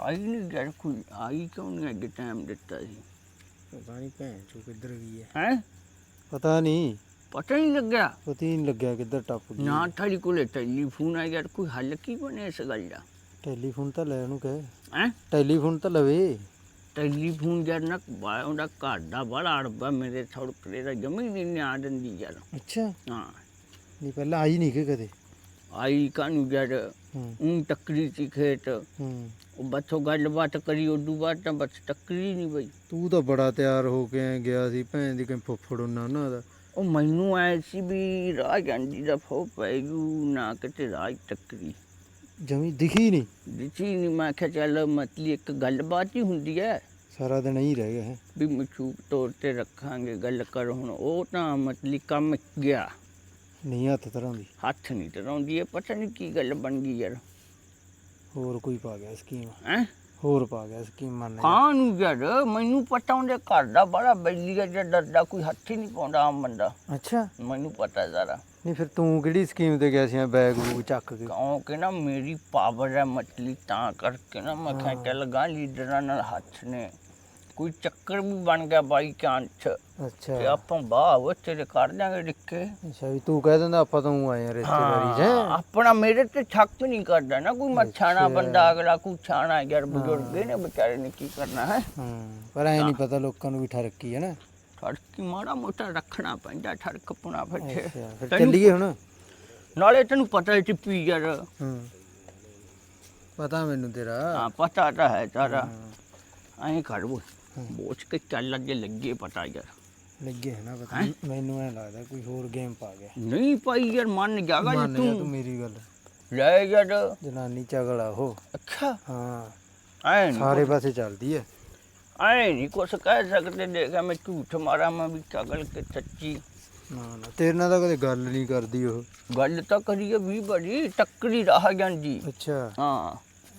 ਆਈ ਨਹੀਂ ਯਾਰ ਕੋਈ ਆਈ ਕਿਉਂ ਨਹੀਂ ਅੱਗੇ ਟਾਈਮ ਦਿੱਤਾ ਸੀ? ਪਤਾ ਨਹੀਂ ਭੈਣ ਚੋ ਕਿੱਧਰ ਗਈ ਹੈ ਹੈ? ਪਤਾ ਨਹੀਂ ਪਤਾ ਹੀ ਨਹੀਂ ਲੱਗਿਆ। ਪਤਾ ਹੀ ਨਹੀਂ ਲੱਗਿਆ ਕਿੱਧਰ ਟੱਪ ਗਈ। ਨਾ ਤੁਹਾਡੇ ਕੋਲੇ ਟੈਲੀਫੋਨ ਆ ਯਾਰ ਕੋਈ ਹੱਲ ਕੀ ਬਣੇ ਇਸ ਗੱਲ ਦਾ? ਟੈਲੀਫੋਨ ਤਾਂ ਲੈ ਉਹਨੂੰ ਕਹੇ। ਹੈ? ਟੈਲੀਫੋਨ ਤਾਂ ਲਵੇ। ਟੈਲੀਫੋਨ ਯਾਰ ਨਾ ਬਾ- ਉਹਦਾ ਘਰ ਦਾ ਬੜਾ ਅੜਬਾ ਮੇਰੇ ਥੋੜਕੜੇ ਦਾ ਜਮੀ ਨਹੀਂ ਨਿਆ ਦਿੰਦੀ ਯਾਰ। ਅੱਛਾ। ਹਾਂ। ਨਹੀਂ ਪਹਿਲਾਂ ਆਈ ਨਹੀਂ ਕਿ ਕਦੇ? ਆਈ ਕਾਨੂੰ ਯਾਰ? ਹੂੰ। ਉਹ ਟੱਕਰੀ ਸੀ ਖੇਤ। ਹੂੰ। ਉਹ ਬੱਚੋ ਗੱਲਬਾਤ ਕਰੀ ਉਦੋਂ ਬਾਅਦ ਤਾਂ ਬਸ ਟੱਕਰੀ ਨਹੀਂ ਬਈ। ਤੂੰ ਤਾਂ ਬੜਾ ਤਿਆਰ ਹੋ ਕੇ ਐਂ ਗਿਆ ਸੀ ਭੈਣ ਦੀ ਕੋਈ ਫੁੱਫੜ ਉਹਨਾਂ ਉਹਨਾਂ ਦਾ ਉਹ ਮੈਨੂੰ ਆਇਆ ਸੀ ਵੀ ਰਾਹ ਜਾਂਦੀ ਦਾ ਫੋ ਪੈਗੂ ਨਾ ਕਿਤੇ ਰਾਹ ਟੱਕਰੀ। ਜਮੀ ਦਿਖੀ ਨਹੀਂ ਦਿੱਤੀ ਨਹੀਂ ਮੈਂ ਕਿਹਾ ਚੱਲ ਮਤਲੀ ਇੱਕ ਗੱਲਬਾਤ ਹੀ ਹੁੰਦੀ ਹੈ ਸਾਰਾ ਦਿਨ ਹੀ ਰਹਿ ਗਿਆ ਹੈ। ਵੀ ਮਸ਼ੂਕ ਤੌਰ ਤੇ ਰੱਖਾਂਗੇ ਗੱਲ ਕਰ ਹੁਣ ਉਹ ਤਾਂ ਮਤਲੀ ਕੰਮ ਗਿਆ। ਨਹੀਂ ਹੱਥ ਤਰ੍ਹਾਂ ਦੀ ਹੱਥ ਨਹੀਂ ਟਰਾਉਂਦੀ ਹੈ ਪਤਾ ਨਹੀਂ ਕੀ ਗੱਲ ਬਣ ਗਈ ਯਾਰ। ਹੋਰ ਕੋਈ ਪਾ ਗਿਆ ਸਕੀਮ? ਹੈ? ਹੋਰ ਪਾ ਗਿਆ ਸਕੀਮ ਮੰਨ ਜਾ। ਹਾਂ ਨੂੰ ਯਾਰ ਮੈਨੂੰ ਪਤਾ ਉਹਦੇ ਘਰ ਦਾ ਬੜਾ ਬੈਲੀ ਦਾ ਡਰਦਾ ਕੋਈ ਹੱਥ ਹੀ ਨਹੀਂ ਪਾਉਂਦਾ ਆਮ ਬੰਦਾ। ਅੱਛਾ। ਮੈਨੂੰ ਪਤਾ ਜ਼ਰਾ। ਨਹੀਂ ਫਿਰ ਤੂੰ ਕਿਹੜੀ ਸਕੀਮ ਤੇ ਗਿਆ ਸੀ ਬੈਗ ਬੂਗ ਚੱਕ ਕੇ? ਕਿਉਂਕਿ ਨਾ ਮੇਰੀ ਪਾਵਰ ਹੈ ਮਤਲੀ ਤਾਂ ਕਰਕੇ ਨਾ ਮੈਂ ਕਿਹਾ ਚੱਲ ਗਾ ਲੀਡਰਾਂ ਨਾਲ ਹੱਥ ਨੇ। ਕੋਈ ਚੱਕਰ ਵੀ ਬਣ ਗਿਆ ਬਾਈ ਚਾਂਸ। ਤੇ ਅੱਛਾ। ਆਪਾਂ ਬਾਹ ਉਹ ਤੇਰੇ ਕਰ ਦਿਆਂਗੇ ਡਿੱਕੇ। ਅੱਛਾ ਵੀ ਤੂੰ ਕਹਿ ਦਿੰਦਾ ਆਪਾਂ ਤਾਂ ਊਂ ਆਏ ਆ ਰਿਸ਼ਤੇਦਾਰੀ 'ਚ ਹਾਂ, ਆਪਣਾ ਮੇਰੇ ਤੇ ਛੱਕ ਨਹੀਂ ਕਰਦਾ ਨਾ ਕੋਈ ਮੱਛਾਣਾ ਬੰਦਾ ਅਗਲਾ ਕੋਈ ਛਾਣਾ ਯਾਰ ਬਜ਼ੁਰਗ ਨੇ ਵਿਚਾਰੇ ਨੇ ਕੀ ਕਰਨਾ ਹੈ? ਹਾਂ ਪਰ ਐ ਨਹੀਂ ਪਤਾ ਲੋਕਾਂ ਨੂੰ ਵੀ ਠਰਕੀ ਹੈ ਨਾ। ਠੜਕੀ ਮਾੜਾ ਮੋਟਾ ਰੱਖਣਾ ਪੈਂਦਾ ਠੜਕ ਪੁਣਾ ਫੱਟੇ ਅੱਛਾ ਫਿਰ ਤੈਨੂੰ- ਚੱਲੀਏ ਹੁਣ? ਨਾਲੇ ਤੈਨੂੰ ਪਤਾ ਹੈ ਟਿੱਪੀ ਯਾਰ। ਹੂੰ। ਪਤਾ ਮੈਨੂੰ ਤੇਰਾ। ਹਾਂ ਪਤਾ ਤਾਂ ਹੈ ਹਾਂ, ਐਂ ਕਰ ਉਹ ਬੋਚ ਕੇ ਚੱਲ ਅੱਗੇ ਲੱਗੇ ਪਤਾ ਯਾਰ। ਲੱਗੇ ਹੈ ਨਾ ਪਤਾ। ਮੈਨੂੰ ਐ ਲੱਗਦਾ ਕੋਈ ਹੋਰ ਗੇਮ ਪਾ ਗਿਆ। ਨਹੀਂ ਪਾਈ ਯਾਰ ਮੰਨ ਜਾਗਾ ਜੇ ਤੂੰ। ਤੂੰ ਮੇਰੀ ਗੱਲ। ਲੈ ਯਾਰ। ਜਨਾਨੀ ਚਗਲ ਉਹ। ਅੱਛਾ। ਹਾਂ। ਐ ਸਾਰੇ ਪਾਸੇ ਚੱਲਦੀ ਹੈ ਐ ਨਹੀਂ ਕੁਛ ਕਹਿ ਸਕਦੇ ਦੇਖਾ ਮੈਂ ਝੂਠ ਮਾਰਾਂ ਮੈਂ ਵੀ ਚਗਲ ਕੇ ਸੱਚੀ। ਨਾ ਨਾ। ਤੇਰੇ ਨਾਲ ਤਾਂ ਕਦੇ ਗੱਲ ਨਹੀਂ ਕਰਦੀ ਉਹ। ਗੱਲ ਤਾਂ ਕਰੀਏ ਵੀ ਬੜੀ ਟੱਕਰੀ ਰਹਾ ਜਾਂਦੀ। ਅੱਛਾ। ਹਾਂ।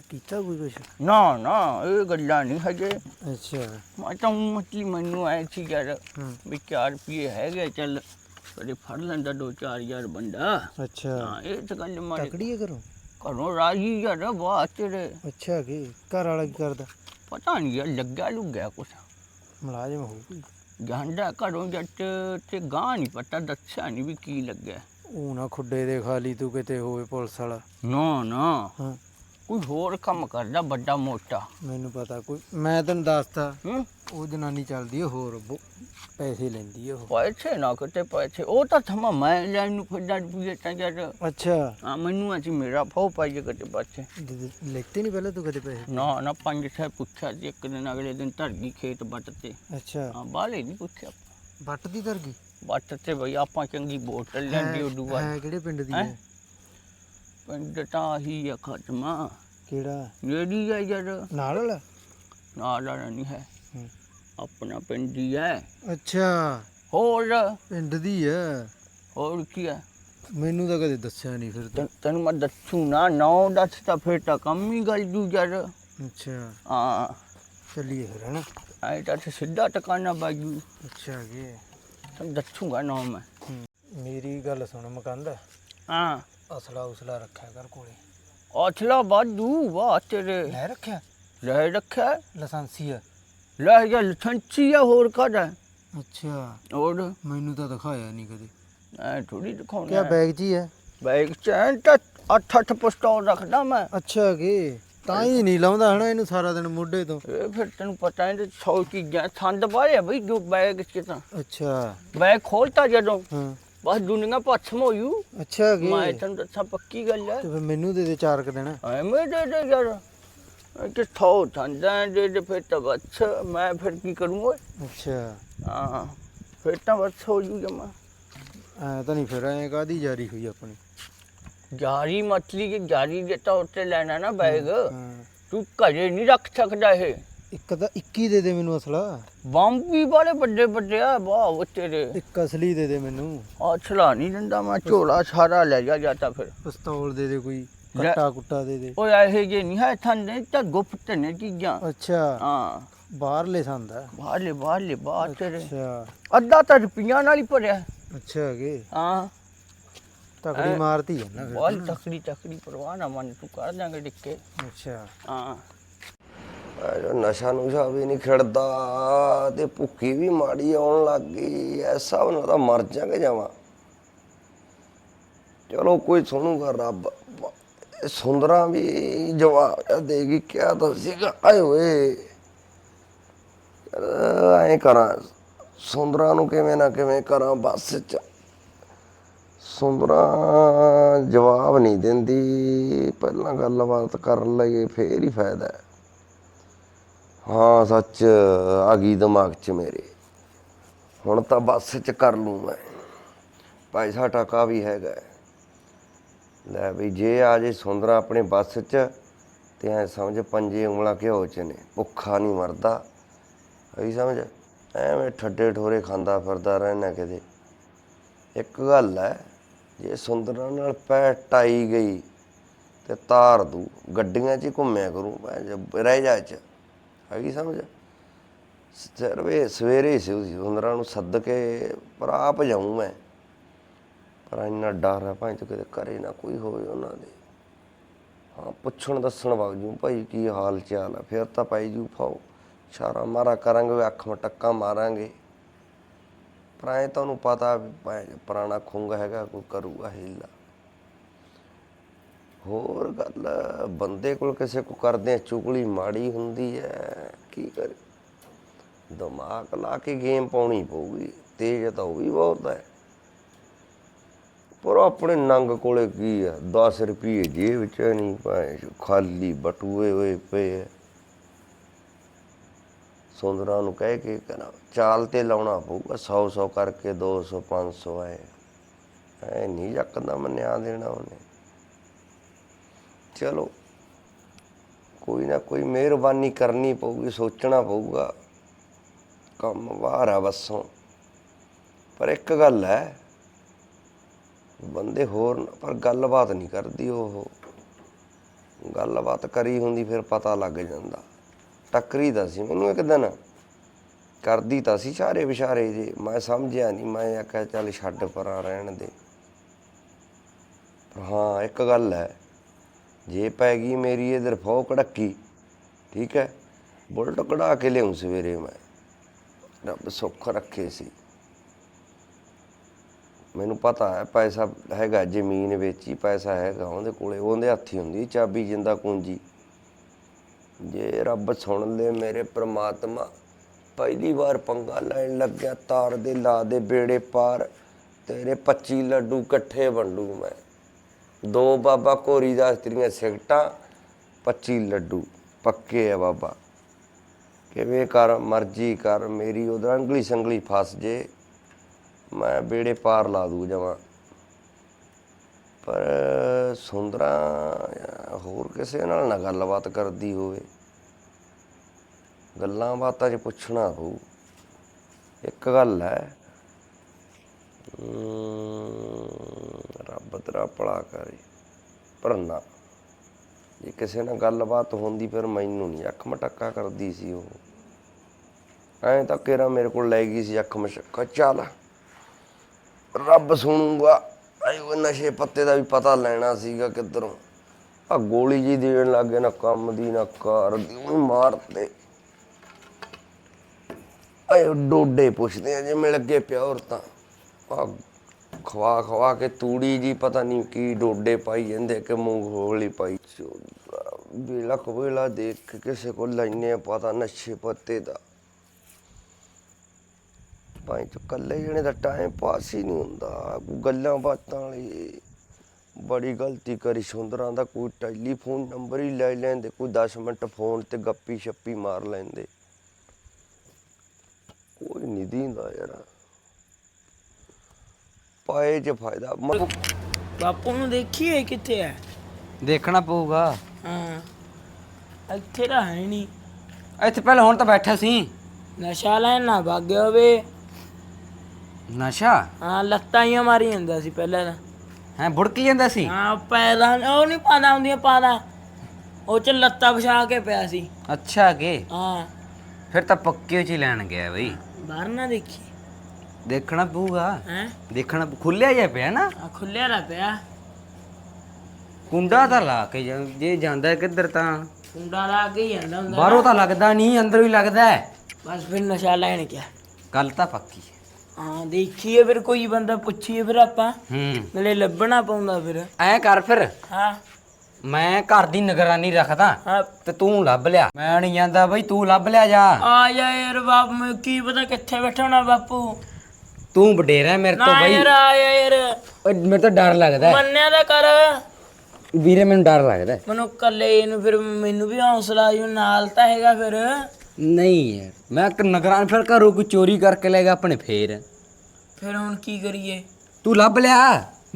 ਕੀਤਾ ਕੋਈ ਕੁਛ? ਨਾ ਨਾ ਇਹ ਗੱਲਾਂ ਨਹੀਂ ਹਜੇ ਅੱਛਾ। ਮੈਂ ਤਾਂ ਊਂ ਮਤਲੀ ਮੈਨੂੰ ਆਏ ਸੀ ਯਾਰ ਹੂੰ। ਵੀ 4 ਰੁਪਏ ਹੈਗੇ ਚੱਲ ਕਦੇ ਫੜ ਲੈਂਦਾ 2-4000 ਬੰਦਾ। ਅੱਛਾ। ਹਾਂ ਇਹ ਤਾਂ ਗੱਲ ਮਾਰੇ ਤਕੜੀ ਹੈ ਕਰੋ ਘਰੋਂ ਰਾਜੀ ਯਾਰ ਵਾਹ ਤੇਰੇ। ਅੱਛਾ ਕੀ ਘਰ ਵਾਲਾ ਕੀ ਕਰਦਾ? ਪਤਾ ਨਹੀਂ ਯਾਰ ਲੱਗਾ ਲੁੱਗਿਆ ਕੁਛ। ਮੁਲਾਜ਼ਮ ਹੋਊ ਕੋਈ ਗਾਂਡਾ ਘਰੋਂ ਜੱਟ ਤੇ ਗਾਂ ਨਹੀਂ ਪਤਾ ਦੱਸਿਆ ਨਹੀਂ ਵੀ ਕੀ ਲੱਗਿਆ। ਉਹ ਨਾ ਖੁੱਡੇ ਦੇ ਖਾਲੀ ਤੂੰ ਕਿਤੇ ਹੋਵੇ ਪੁਲਿਸ ਵਾਲਾ। ਨਾ ਨਾ। ਹਾਂ। ਕੋਈ ਹੋਰ ਕੰਮ ਕਰਦਾ ਵੱਡਾ ਮੋਟਾ? ਮੈਨੂੰ ਪਤਾ ਕੋਈ ਮੈਂ ਤੈਨੂੰ ਦੱਸਤਾ ਹੂੰ? ਉਹ ਜਨਾਨੀ ਚੱਲਦੀ ਹੈ ਹੋਰ ਬੋ- ਪੈਸੇ ਲੈਂਦੀ ਹੈ ਉਹ। ਪੈਸੇ ਨਾ ਕਿਤੇ ਪੈਸੇ ਉਹ ਤਾਂ ਥਮਾ ਮੈਂ ਲੈਣ ਨੂੰ ਫਿਰਦਾ ਰੁਪਏ ਤਾਂ ਯਾਰ ਅੱਛਾ। ਹਾਂ ਮੈਨੂੰ ਅੱਜ ਮੇਰਾ ਫੋ ਪਾਈ ਕਿਤੇ ਬੱਚੇ ਲੈਤੇ ਨਹੀਂ ਪਹਿਲਾਂ ਤੂੰ ਕਦੇ ਪੈਸੇ? ਨਾ ਨਾ ਪੰਜ ਛੇ ਪੁੱਛਿਆ ਸੀ ਇੱਕ ਦਿਨ ਅਗਲੇ ਦਿਨ ਧਰ ਗਈ ਖੇਤ ਵੱਟ ਤੇ। ਅੱਛਾ। ਹਾਂ ਬਾਲੇ ਨਹੀਂ ਪੁੱਛਿਆ। ਵੱਟ ਦੀ ਧਰ ਗਈ? ਵੱਟ ਤੇ ਬਈ ਆਪਾਂ ਚੰਗੀ ਬੋਤਲ ਲੈਂਦੀ ਉਦੋਂ ਬਾਅਦ। ਹੈ ਕਿਹੜੇ ਪਿੰਡ ਦੀ ਹੈਂ? ਹੈ? ਪਿੰਡ ਤਾਂ ਹੀ ਆ ਖਤਮਾ। ਕਿਹੜਾ? ਜਿਹੜੀ ਹੈ ਯਾਰ। ਨਾਲ ਵਾਲਾ? ਨਾਲ ਵਾਲਾ ਨਹੀਂ ਹੈ। ਆਪਣਾ ਪਿੰਡ ਹੀ ਹੈ। ਅੱਛਾ। ਹੋਰ? ਪਿੰਡ ਦੀ ਹੈ ਹੋਰ ਕੀ ਹੈ ਮੈਨੂੰ ਤਾਂ ਕਦੇ ਦੱਸਿਆ ਨਹੀਂ ਫਿਰ ਤੂੰ। ਤੈਨੂੰ- ਮੈਂ ਦੱਸੂ ਨਾ ਨੌ ਦੱਸ ਤਾਂ ਫਿਰ ਤਾਂ ਕੰਮ ਹੀ ਗੱਲ ਜੂ ਯਾਰ। ਅੱਛਾ। ਹਾਂ। ਚੱਲੀਏ ਫਿਰ ਹਨਾ? ਐ ਤਾਂ ਸਿੱਧਾ ਟਿਕਾਣਾ ਬਾਜੂ ਅੱਛਾ ਕੀ ਤੈਨੂੰ ਦੱਸੂਗਾ ਨੌ ਮੈਂ। ਮੇਰੀ ਗੱਲ ਸੁਣ ਮਕੰਦ। ਹਾਂ। ਅਸਲਾ ਉਸਲਾ ਰੱਖਿਆ ਕਰ ਕੋਲੇ। ਅਛਲਾ ਬਾਜੂ ਵਾਹ ਤੇਰੇ। ਲੈ ਰੱਖਿਆ? ਲੈ ਰੱਖਿਆ? ਲਾਇਸੈਂਸੀ ਹੈ ਲੈ ਜਾ ਲਛੰਚੀ ਆ ਹੋਰ ਕਾਦਾ ਅੱਛਾ। ਹੋਰ? ਮੈਨੂੰ ਤਾਂ ਦਿਖਾਇਆ ਨਹੀਂ ਕਦੇ। ਐ ਥੋੜੀ ਦਿਖਾਉਣਾ ਕਿਆ ਬੈਗ 'ਚ ਹੀ ਬੈਗ ਚ ਐਂ ਤਾਂ ਅੱਠ ਅੱਠ ਪਿਸਤੌਲ ਰੱਖਦਾ ਮੈਂ। ਅੱਛਾ ਕੀ? ਤਾਂ ਹੀ ਨਹੀਂ ਲਾਉਂਦਾ ਹਨਾ ਇਹਨੂੰ ਸਾਰਾ ਦਿਨ ਮੋਢੇ ਤੋਂ। ਇਹ ਫਿਰ ਤੈਨੂੰ ਪਤਾ ਹੈ ਤੇ 100 ਚੀਜ਼ਾਂ ਸੰਦ ਪਾਏ ਬਈ ਜੋ ਬੈਗ ਚ ਤਾਂ। ਅੱਛਾ। ਬੈਗ ਖੋਲਤਾ ਜਦੋਂ। ਹਾਂ। ਬਸ ਦੁਨੀਆ ਭੱਛਮ ਹੋਇਓ ਅੱਛਾ ਕੀ? ਮੈਂ ਤੈਨੂੰ ਦੱਸਾਂ ਪੱਕੀ ਗੱਲ ਹੈ ਤੇ ਫਿਰ ਮੈਨੂੰ ਦੇ ਦੇ ਚਾਰ ਕ ਦੇਣਾ ਐਵੇਂ ਦੇ ਦੇ ਯਾਰ। ਕਿ ਥੋ ਸੰਦਾਂ ਦੇ ਦੇ ਫਿਰ ਤਾਂ ਬਸ। ਮੈਂ ਫਿਰ ਕੀ ਕਰੂੰ ਓਏ? ਅੱਛਾ। ਹਾਂ ਫਿਰ ਤਾਂ ਬਸ ਹੋ ਜੂ ਜਮਾ। ਐ ਤਾਂ ਨਹੀਂ ਫਿਰ ਐ ਕਾਦੀ ਜਾਰੀ ਹੋਈ ਆਪਣੀ? ਜਾਰੀ ਮਤਲੀ ਕਿ ਜਾਰੀ ਦੇ ਤੌਰ ਤੇ ਲੈਣਾ ਨਾ ਬੈਗ। ਹਾਂ। ਤੂੰ ਘਰੇ ਨਹੀਂ ਰੱਖ ਸਕਦਾ ਇਹ। ਇੱਕ ਤਾਂ 21 ਦੇ ਦੇ ਮੈਨੂੰ ਅਸਲਾ। ਬੰਬ ਵੀ ਵੱਡੇ ਵੱਡੇ ਆ ਵਾਹ ਉਹ ਤੇਰੇ। ਇੱਕ ਅਸਲੀ ਦੇ ਦੇ ਮੈਨੂੰ। ਅਛਲਾ ਨਹੀਂ ਦਿੰਦਾ ਮੈਂ ਝੋਲਾ ਸਾਰਾ ਲੈ ਜਾ ਜਾਂਦਾ ਫਿਰ। ਪਿਸਤੌਲ ਦੇ ਦੇ ਕੋਈ ਲੈ। ਕੱਟਾ ਕੁੱਟਾ ਦੇ ਦੇ। ਓਏ ਇਹ ਜੇ ਨਹੀਂ ਹੈ ਥੰਨੇ ਤਾਂ ਗੁਪਤ ਨੇ ਚੀਜ਼ਾਂ। ਅੱਛਾ। ਹਾਂ। ਬਾਹਰਲੇ ਸੰਦ ਆ। ਬਾਹਰਲੇ ਬਾਹਰਲੇ ਬਾਹਰ ਤੇਰੇ। ਅੱਛਾ। ਅੱਧਾ ਤਾਂ ਰੁਪਈਆਂ ਨਾਲ ਹੀ ਭਰਿਆ। ਅੱਛਾ ਕੀ ਹਾਂ। ਤਕੜੀ ਐ- ਮਾਰਤੀ ਹੈ ਨਾ ਫਿਰ ਬਹੁਤ ਤਕੜੀ ਤਕੜੀ ਪਰਵਾਹ ਨਾ ਮੰਨ ਤੂੰ ਕਰ ਦਾਂਗੇ ਡਿੱਕੇ। ਅੱਛਾ। ਹਾਂ। ਆ ਜੋ ਨਸ਼ਾ ਨੁਸ਼ਾ ਵੀ ਨਹੀਂ ਖਿੜਦਾ ਤੇ ਭੁੱਖੀ ਵੀ ਮਾੜੀ ਆਉਣ ਲੱਗ ਗਈ। ਐਸਾ ਉਹਨਾਂ ਦਾ ਮਰ ਜਾਗੇ ਜਾਵਾਂ ਚਲੋ ਕੋਈ ਸੁਣੂਗਾ ਰੱਬ। ਇਹ ਸੁੰਦਰਾਂ ਵੀ ਜਵਾਬ ਦੇਗੀ ਕਿਹਾ ਤਾਂ ਆਏ ਹੋਏ। ਐ ਕਰਾਂ, ਸੁੰਦਰਾਂ ਨੂੰ ਕਿਵੇਂ ਨਾ ਕਿਵੇਂ ਕਰਾਂ ਬੱਸ ਚ। ਸੁੰਦਰਾਂ ਜਵਾਬ ਨਹੀਂ ਦਿੰਦੀ। ਪਹਿਲਾਂ ਗੱਲਬਾਤ ਕਰਨ ਲਈਏ, ਫੇਰ ਹੀ ਫਾਇਦਾ। ਹੈ ਹਾਂ, ਸੱਚ, ਆ ਗਈ ਦਿਮਾਗ 'ਚ ਮੇਰੇ। ਹੁਣ ਤਾਂ ਬੱਸ 'ਚ ਕਰ ਲੂੰ ਮੈਂ। ਪੈਸਾ ਟਕਾ ਵੀ ਹੈਗਾ ਲੈ ਵੀ ਜੇ ਆ ਜੇ ਸੁੰਦਰਾ ਆਪਣੇ ਬੱਸ 'ਚ, ਤੇ ਐ ਸਮਝ ਪੰਜੇ ਉਂਗਲਾਂ ਘਿਓ 'ਚ ਨੇ। ਭੁੱਖਾ ਨਹੀਂ ਮਰਦਾ। ਐਈ ਸਮਝ? ਐਵੇਂ ਠੱਡੇ ਠੋਰੇ ਖਾਂਦਾ ਫਿਰਦਾ ਰਹਿਣਾ ਕਿਤੇ। ਇੱਕ ਗੱਲ ਹੈ, ਜੇ ਸੁੰਦਰਾਂ ਨਾਲ ਪੈ ਟਾਈ ਗਈ, ਤੇ ਤਾਰ ਦੂ। ਗੱਡੀਆਂ 'ਚ ਹੀ ਘੁੰਮਿਆ ਕਰੂੰ ਮੈਂ, ਜੇ ਰਹਿ ਜਾ ਚ। ਹੈਗੀ ਸਮਝ? ਸਰਵੇ ਸਵੇਰੇ ਹੀ ਸੀ ਉਹਦੀ ਸੁੰਦਰਾਂ ਨੂੰ ਸੱਦ ਕੇ ਪਰ ਆਪ ਜਾਊਂ ਮੈਂ। ਪਰ ਇੰਨਾ ਡਰ ਹੈ ਭਾਈ ਤੂੰ ਕਿਤੇ ਕਰੇ ਨਾ ਕੋਈ ਹੋਵੇ ਉਹਨਾਂ ਦੇ। ਹਾਂ, ਪੁੱਛਣ ਦੱਸਣ ਵਗ ਜੂ ਭਾਈ, ਕੀ ਹਾਲ ਚਾਲ ਆ? ਫਿਰ ਤਾਂ ਪਾਈ ਜੂ ਫਾਓ। ਇਸ਼ਾਰਾ ਮਾਰਾ ਕਰਾਂਗੇ ਅੱਖ ਮਟੱਕਾ ਮਾਰਾਂਗੇ। ਪਰ ਐ ਤੁਹਾਨੂੰ ਪਤਾ ਵੀ ਭਾਈ, ਪੁਰਾਣਾ ਖੁੰਗ ਹੈਗਾ, ਕੋਈ ਕਰੂਗਾ ਹੀਲਾ। ਹੋਰ ਗੱਲ, ਬੰਦੇ ਕੋਲ ਕਿਸੇ ਕੋ ਕਰਦੇ ਆ, ਚੁਗਲੀ ਮਾੜੀ ਹੁੰਦੀ ਹੈ ਕੀ ਕਰੇ? ਦਿਮਾਗ ਲਾ ਕੇ ਗੇਮ ਪਾਉਣੀ ਪਊਗੀ, ਤੇਜ ਤਾਂ ਉਹ ਵੀ ਬਹੁਤ ਹੈ ਪਰ ਆਪਣੇ ਨੰਗ ਕੋਲੇ ਕੀ ਆ 10 ਰੁਪਏ ਜੇਬ ਚ ਨਹੀਂ ਭਾਏ ਖਾਲੀ ਬਟੂਏ ਹੋਏ ਪਏ ਆ ਸੁੰਦਰਾਂ ਨੂੰ ਕਹਿ ਕੇ ਕਰਾਂ ਚਾਲ ਤੇ ਲਾਉਣਾ ਪਊਗਾ 100 100 ਕਰਕੇ 200 500 ਆਏ ਐ। ਨਹੀਂ ਯਕਦਾ ਨਿਆ ਦੇਣਾ ਉਹਨੇ। ਚਲੋ, ਕੋਈ ਨਾ ਕੋਈ ਮਿਹਰਬਾਨੀ ਕਰਨੀ ਪਊਗੀ, ਸੋਚਣਾ ਪਊਗਾ। ਕੰਮ ਬਾਹਰ ਆ ਬੱਸੋਂ। ਪਰ ਇੱਕ ਗੱਲ ਹੈ, ਬੰਦੇ ਹੋਰ ਪਰ ਗੱਲਬਾਤ ਨਹੀਂ ਕਰਦੀ ਉਹ। ਗੱਲਬਾਤ ਕਰੀ ਹੁੰਦੀ ਫਿਰ ਪਤਾ ਲੱਗ ਜਾਂਦਾ। ਟੱਕਰੀ ਦਾ ਸੀ ਮੈਨੂੰ ਇੱਕ ਦਿਨ। ਕਰਦੀ ਤਾਂ ਸੀ ਸਾਰੇ ਵਿਚਾਰੇ ਜੇ। ਮੈਂ ਸਮਝਿਆ ਨਹੀਂ, ਮੈਂ ਆਖਿਆ ਚੱਲ ਛੱਡ ਪਰਾਂ ਰਹਿਣ ਦੇ। ਹਾਂ, ਇੱਕ ਗੱਲ ਹੈ ਜੇ ਪੈ ਗਈ ਮੇਰੀ ਇਹ ਦਰਫੋ ਕੜੱਕੀ, ਠੀਕ ਹੈ? ਬੁਲਟ ਕਢਾ ਕੇ ਲਿਆਉਂ ਸਵੇਰੇ ਮੈਂ। ਰੱਬ ਸੁੱਖ ਰੱਖੇ ਸੀ। ਮੈਨੂੰ ਪਤਾ ਹੈ ਪੈਸਾ ਹੈਗਾ, ਜ਼ਮੀਨ ਵੇਚੀ, ਪੈਸਾ ਹੈਗਾ ਉਹਦੇ ਕੋਲੇ, ਉਹਦੇ ਹੱਥੀ ਹੁੰਦੀ ਚਾਬੀ ਜਿੰਦਾ ਕੁੰਜੀ ਜੇ ਰੱਬ ਸੁਣ ਲੈ ਮੇਰੇ ਪ੍ਰਮਾਤਮਾ, ਪਹਿਲੀ ਵਾਰ ਪੰਗਾ ਲੈਣ ਲੱਗਿਆ, ਤਾਰ ਦੇ ਲਾ ਦੇ ਬੇੜੇ ਪਾਰ, ਤੇਰੇ 25 ਲੱਡੂ ਇਕੱਠੇ ਵੰਡੂ ਮੈਂ। ਦੋ ਬਾਬਾ ਕੋਰੀ ਦਾ ਤੇਰੀਆਂ ਸਿਗਟਾਂ 25 ਲੱਡੂ। ਪੱਕੇ ਆ ਬਾਬਾ। ਕਿਵੇਂ ਕਰ, ਮਰਜ਼ੀ ਕਰ, ਮੇਰੀ ਉਹਦਾ ਅੰਗਲੀ ਸੰਗਲੀ ਫਸ ਜੇ, ਮੈਂ ਬੇੜੇ ਪਾਰ ਲਾ ਦੂ ਜਾਵਾਂ। ਪਰ ਸੁੰਦਰਾ ਹੋਰ ਕਿਸੇ ਨਾਲ ਨਾ ਗੱਲਬਾਤ ਕਰਦੀ ਹੋਵੇ, ਗੱਲਾਂ ਬਾਤਾਂ 'ਚ ਪੁੱਛਣਾ ਹੋਊ। ਇੱਕ ਗੱਲ ਹੈ ਰੱਬ ਤੇਰਾ ਕਰੇ ਪਰ ਜੇ ਕਿਸੇ ਨਾਲ ਗੱਲਬਾਤ ਹੁੰਦੀ ਫਿਰ ਮੈਨੂੰ ਨਹੀਂ ਅੱਖ ਮਟੱਕਾ ਕਰਦੀ ਸੀ ਉਹ। ਐਂ ਤਾਂ ਕਿਹੜਾ ਮੇਰੇ ਕੋਲ ਲੈ ਗਈ ਸੀ ਅੱਖ ਮਸ਼ੱਕਾ। ਚੱਲ, ਰੱਬ ਸੁਣੂਗਾ। ਆਈ ਉਹ ਨਸ਼ੇ ਪੱਤੇ ਦਾ ਵੀ ਪਤਾ ਲੈਣਾ ਸੀਗਾ ਕਿੱਧਰੋਂ। ਆ ਗੋਲੀ ਜੀ ਦੇਣ ਲੱਗੇ ਨਾ ਕੰਮ ਦੀ, ਨਾ ਕਾਰ ਦੀ ਉਹ ਮਾਰਤੇ। ਆਏ ਡੋਡੇ ਪੁੱਛਦੇ ਆ ਜੇ ਮਿਲ ਗਏ ਪਿਓਰ ਤਾਂ ਆ ਖਵਾ ਖਵਾ ਕੇ ਤੂੜੀ ਜੀ ਪਤਾ ਨਹੀਂ ਕੀ ਡੋਡੇ ਪਾਈ ਜਾਂਦੇ ਕਿ ਮੂੰਗਫਲੀ ਪਾਈ ਵੇਲਾ। ਕਵੇਲਾ ਦੇਖ ਕੇ ਕਿਸੇ ਕੋਲ ਲੈਨੇ ਪਤਾ ਨਸ਼ੇ ਪੱਤੇ ਦਾ। ਭਾਈ ਚ ਕੱਲੇ ਜਣੇ ਦਾ ਟਾਈਮ ਪਾਸ ਹੀ ਨਹੀਂ ਹੁੰਦਾ ਗੱਲਾਂ ਬਾਤਾਂ ਵਾਲੀ। ਬੜੀ ਗਲਤੀ ਕਰੀ ਸੁੰਦਰਾਂ ਦਾ, ਕੋਈ ਟੈਲੀਫੋਨ ਨੰਬਰ ਹੀ ਲੈ ਲੈਂਦੇ, ਕੋਈ 10 ਮਿੰਟ ਫੋਨ ਤੇ ਗੱਪੀ ਛੱਪੀ ਮਾਰ ਲੈਂਦੇ। ਕੋਈ ਨਹੀਂ ਦੀਂਦਾ ਯਾਰ। ਪਾਏ ਚ ਫਾਇਦਾ। ਮ- ਬਾਪੂ ਨੂੰ ਦੇਖੀਏ ਕਿੱਥੇ ਹੈ। ਦੇਖਣਾ ਪਊਗਾ। ਹਾਂ। ਇੱਥੇ ਤਾਂ ਹੈ ਨਹੀਂ। ਇੱਥੇ ਪਹਿਲਾਂ ਹੁਣ ਤਾਂ ਬੈਠਾ ਸੀ। ਨਸ਼ਾ ਲੈਣ ਨਾ ਭਾਗਿਆ ਹੋਵੇ। ਨਸ਼ਾ? ਹਾਂ ਲੱਤਾਂ ਹੀ ਮਾਰੀ ਜਾਂਦਾ ਸੀ ਪਹਿਲਾਂ ਤਾਂ। ਹੈ ਬੁੜਕੀ ਜਾਂਦਾ ਸੀ? ਹਾਂ ਪੈਰਾਂ ਉਹ ਨਹੀਂ ਪਾਦਾ ਹੁੰਦੀਆਂ ਪਾਦਾ ਉਹ ਚ ਲੱਤਾਂ ਵਿਛਾ ਕੇ ਪਿਆ ਸੀ। ਅੱਛਾ ਕੇ ਹਾਂ। ਫਿਰ ਤਾਂ ਪੱਕੇ ਚ ਹੀ ਲੈਣ ਗਿਆ ਬਈ। ਬਾਹਰ ਨਾ ਦੇਖੀ ਦੇਖਣਾ ਪਊਗਾ। ਹੈ? ਦੇਖਣਾ ਖੁੱਲਿਆ ਜਿਹਾ ਪਿਆ ਨਾ। ਆ ਖੁੱਲਿਆ ਰ ਪਿਆ। ਕੁੰਡਾ ਤਾਂ ਲਾ ਕੇ ਜਾਂ- ਜੇ ਜਾਂਦਾ ਕਿੱਧਰ ਤਾਂ? ਕੁੰਡਾ ਲਾ ਕੇ ਹੀ ਜਾਂਦਾ ਹੁੰਦਾ ਬਾਹਰੋਂ ਤਾਂ ਲੱਗਦਾ ਨਹੀਂ ਅੰਦਰੋਂ ਹੀ ਲੱਗਦਾ ਹੈ। ਬਸ ਫਿਰ ਨਸ਼ਾ ਲੈਣ ਗਿਆ। ਗੱਲ ਤਾਂ ਪੱਕੀ ਹੈ। ਹਾਂ ਦੇਖੀਏ ਫਿਰ ਕੋਈ ਬੰਦਾ ਪੁੱਛੀਏ ਫਿਰ ਆਪਾਂ। ਹੂੰ। ਨਾਲੇ ਲੱਭਣਾ ਪਾਉਂਦਾ ਫਿਰ। ਐ ਕਰ ਫਿਰ। ਹਾਂ। ਮੈਂ ਘਰ ਦੀ ਨਿਗਰਾਨੀ ਰੱਖਦਾ। ਹਾਂ। ਤੇ ਤੂੰ ਲੱਭ ਲਿਆ। ਮੈਂ ਨਹੀਂ ਜਾਂਦਾ ਬਈ ਤੂੰ ਲੱਭ ਲਿਆ ਜਾ। ਆ ਜਾ ਯਾਰ ਬਾਪ ਮੈਂ ਕੀ ਪਤਾ ਕਿੱਥੇ ਬੈਠਾ ਹੋਣਾ ਬਾਪੂ। ਤੂੰ ਵਡੇਰਾ ਮੇਰੇ ਤੋਂ ਨਾ ਬਈ ਯਾਰ ਆ ਯਾਰ ਓਏ, ਮੇਰੇ ਤੋਂ ਡਰ ਲੱਗਦਾ ਹੈ। ਮੰਨਿਆ ਤਾਂ ਕਰ ਵੀਰੇ ਮੈਨੂੰ ਡਰ ਲੱਗਦਾ ਹੈ। ਮੈਨੂੰ ਕੱਲੇ ਨੂੰ ਫਿਰ ਮੈਨੂੰ ਵੀ ਹੌਸਲਾ ਜੂ ਨਾਲ ਤਾਂ ਹੈਗਾ ਫਿਰ ਨਹੀਂ ਯਾਰ ਮੈਂ ਕ ਨਿਗਰਾਨ ਫਿਰ ਘਰੋਂ ਕੋਈ ਚੋਰੀ ਕਰਕੇ ਲੈ ਗਿਆ ਆਪਣੇ ਫੇਰ ਫਿਰ ਹੁਣ ਕੀ ਕਰੀਏ ਤੂੰ ਲੱਭ ਲਿਆ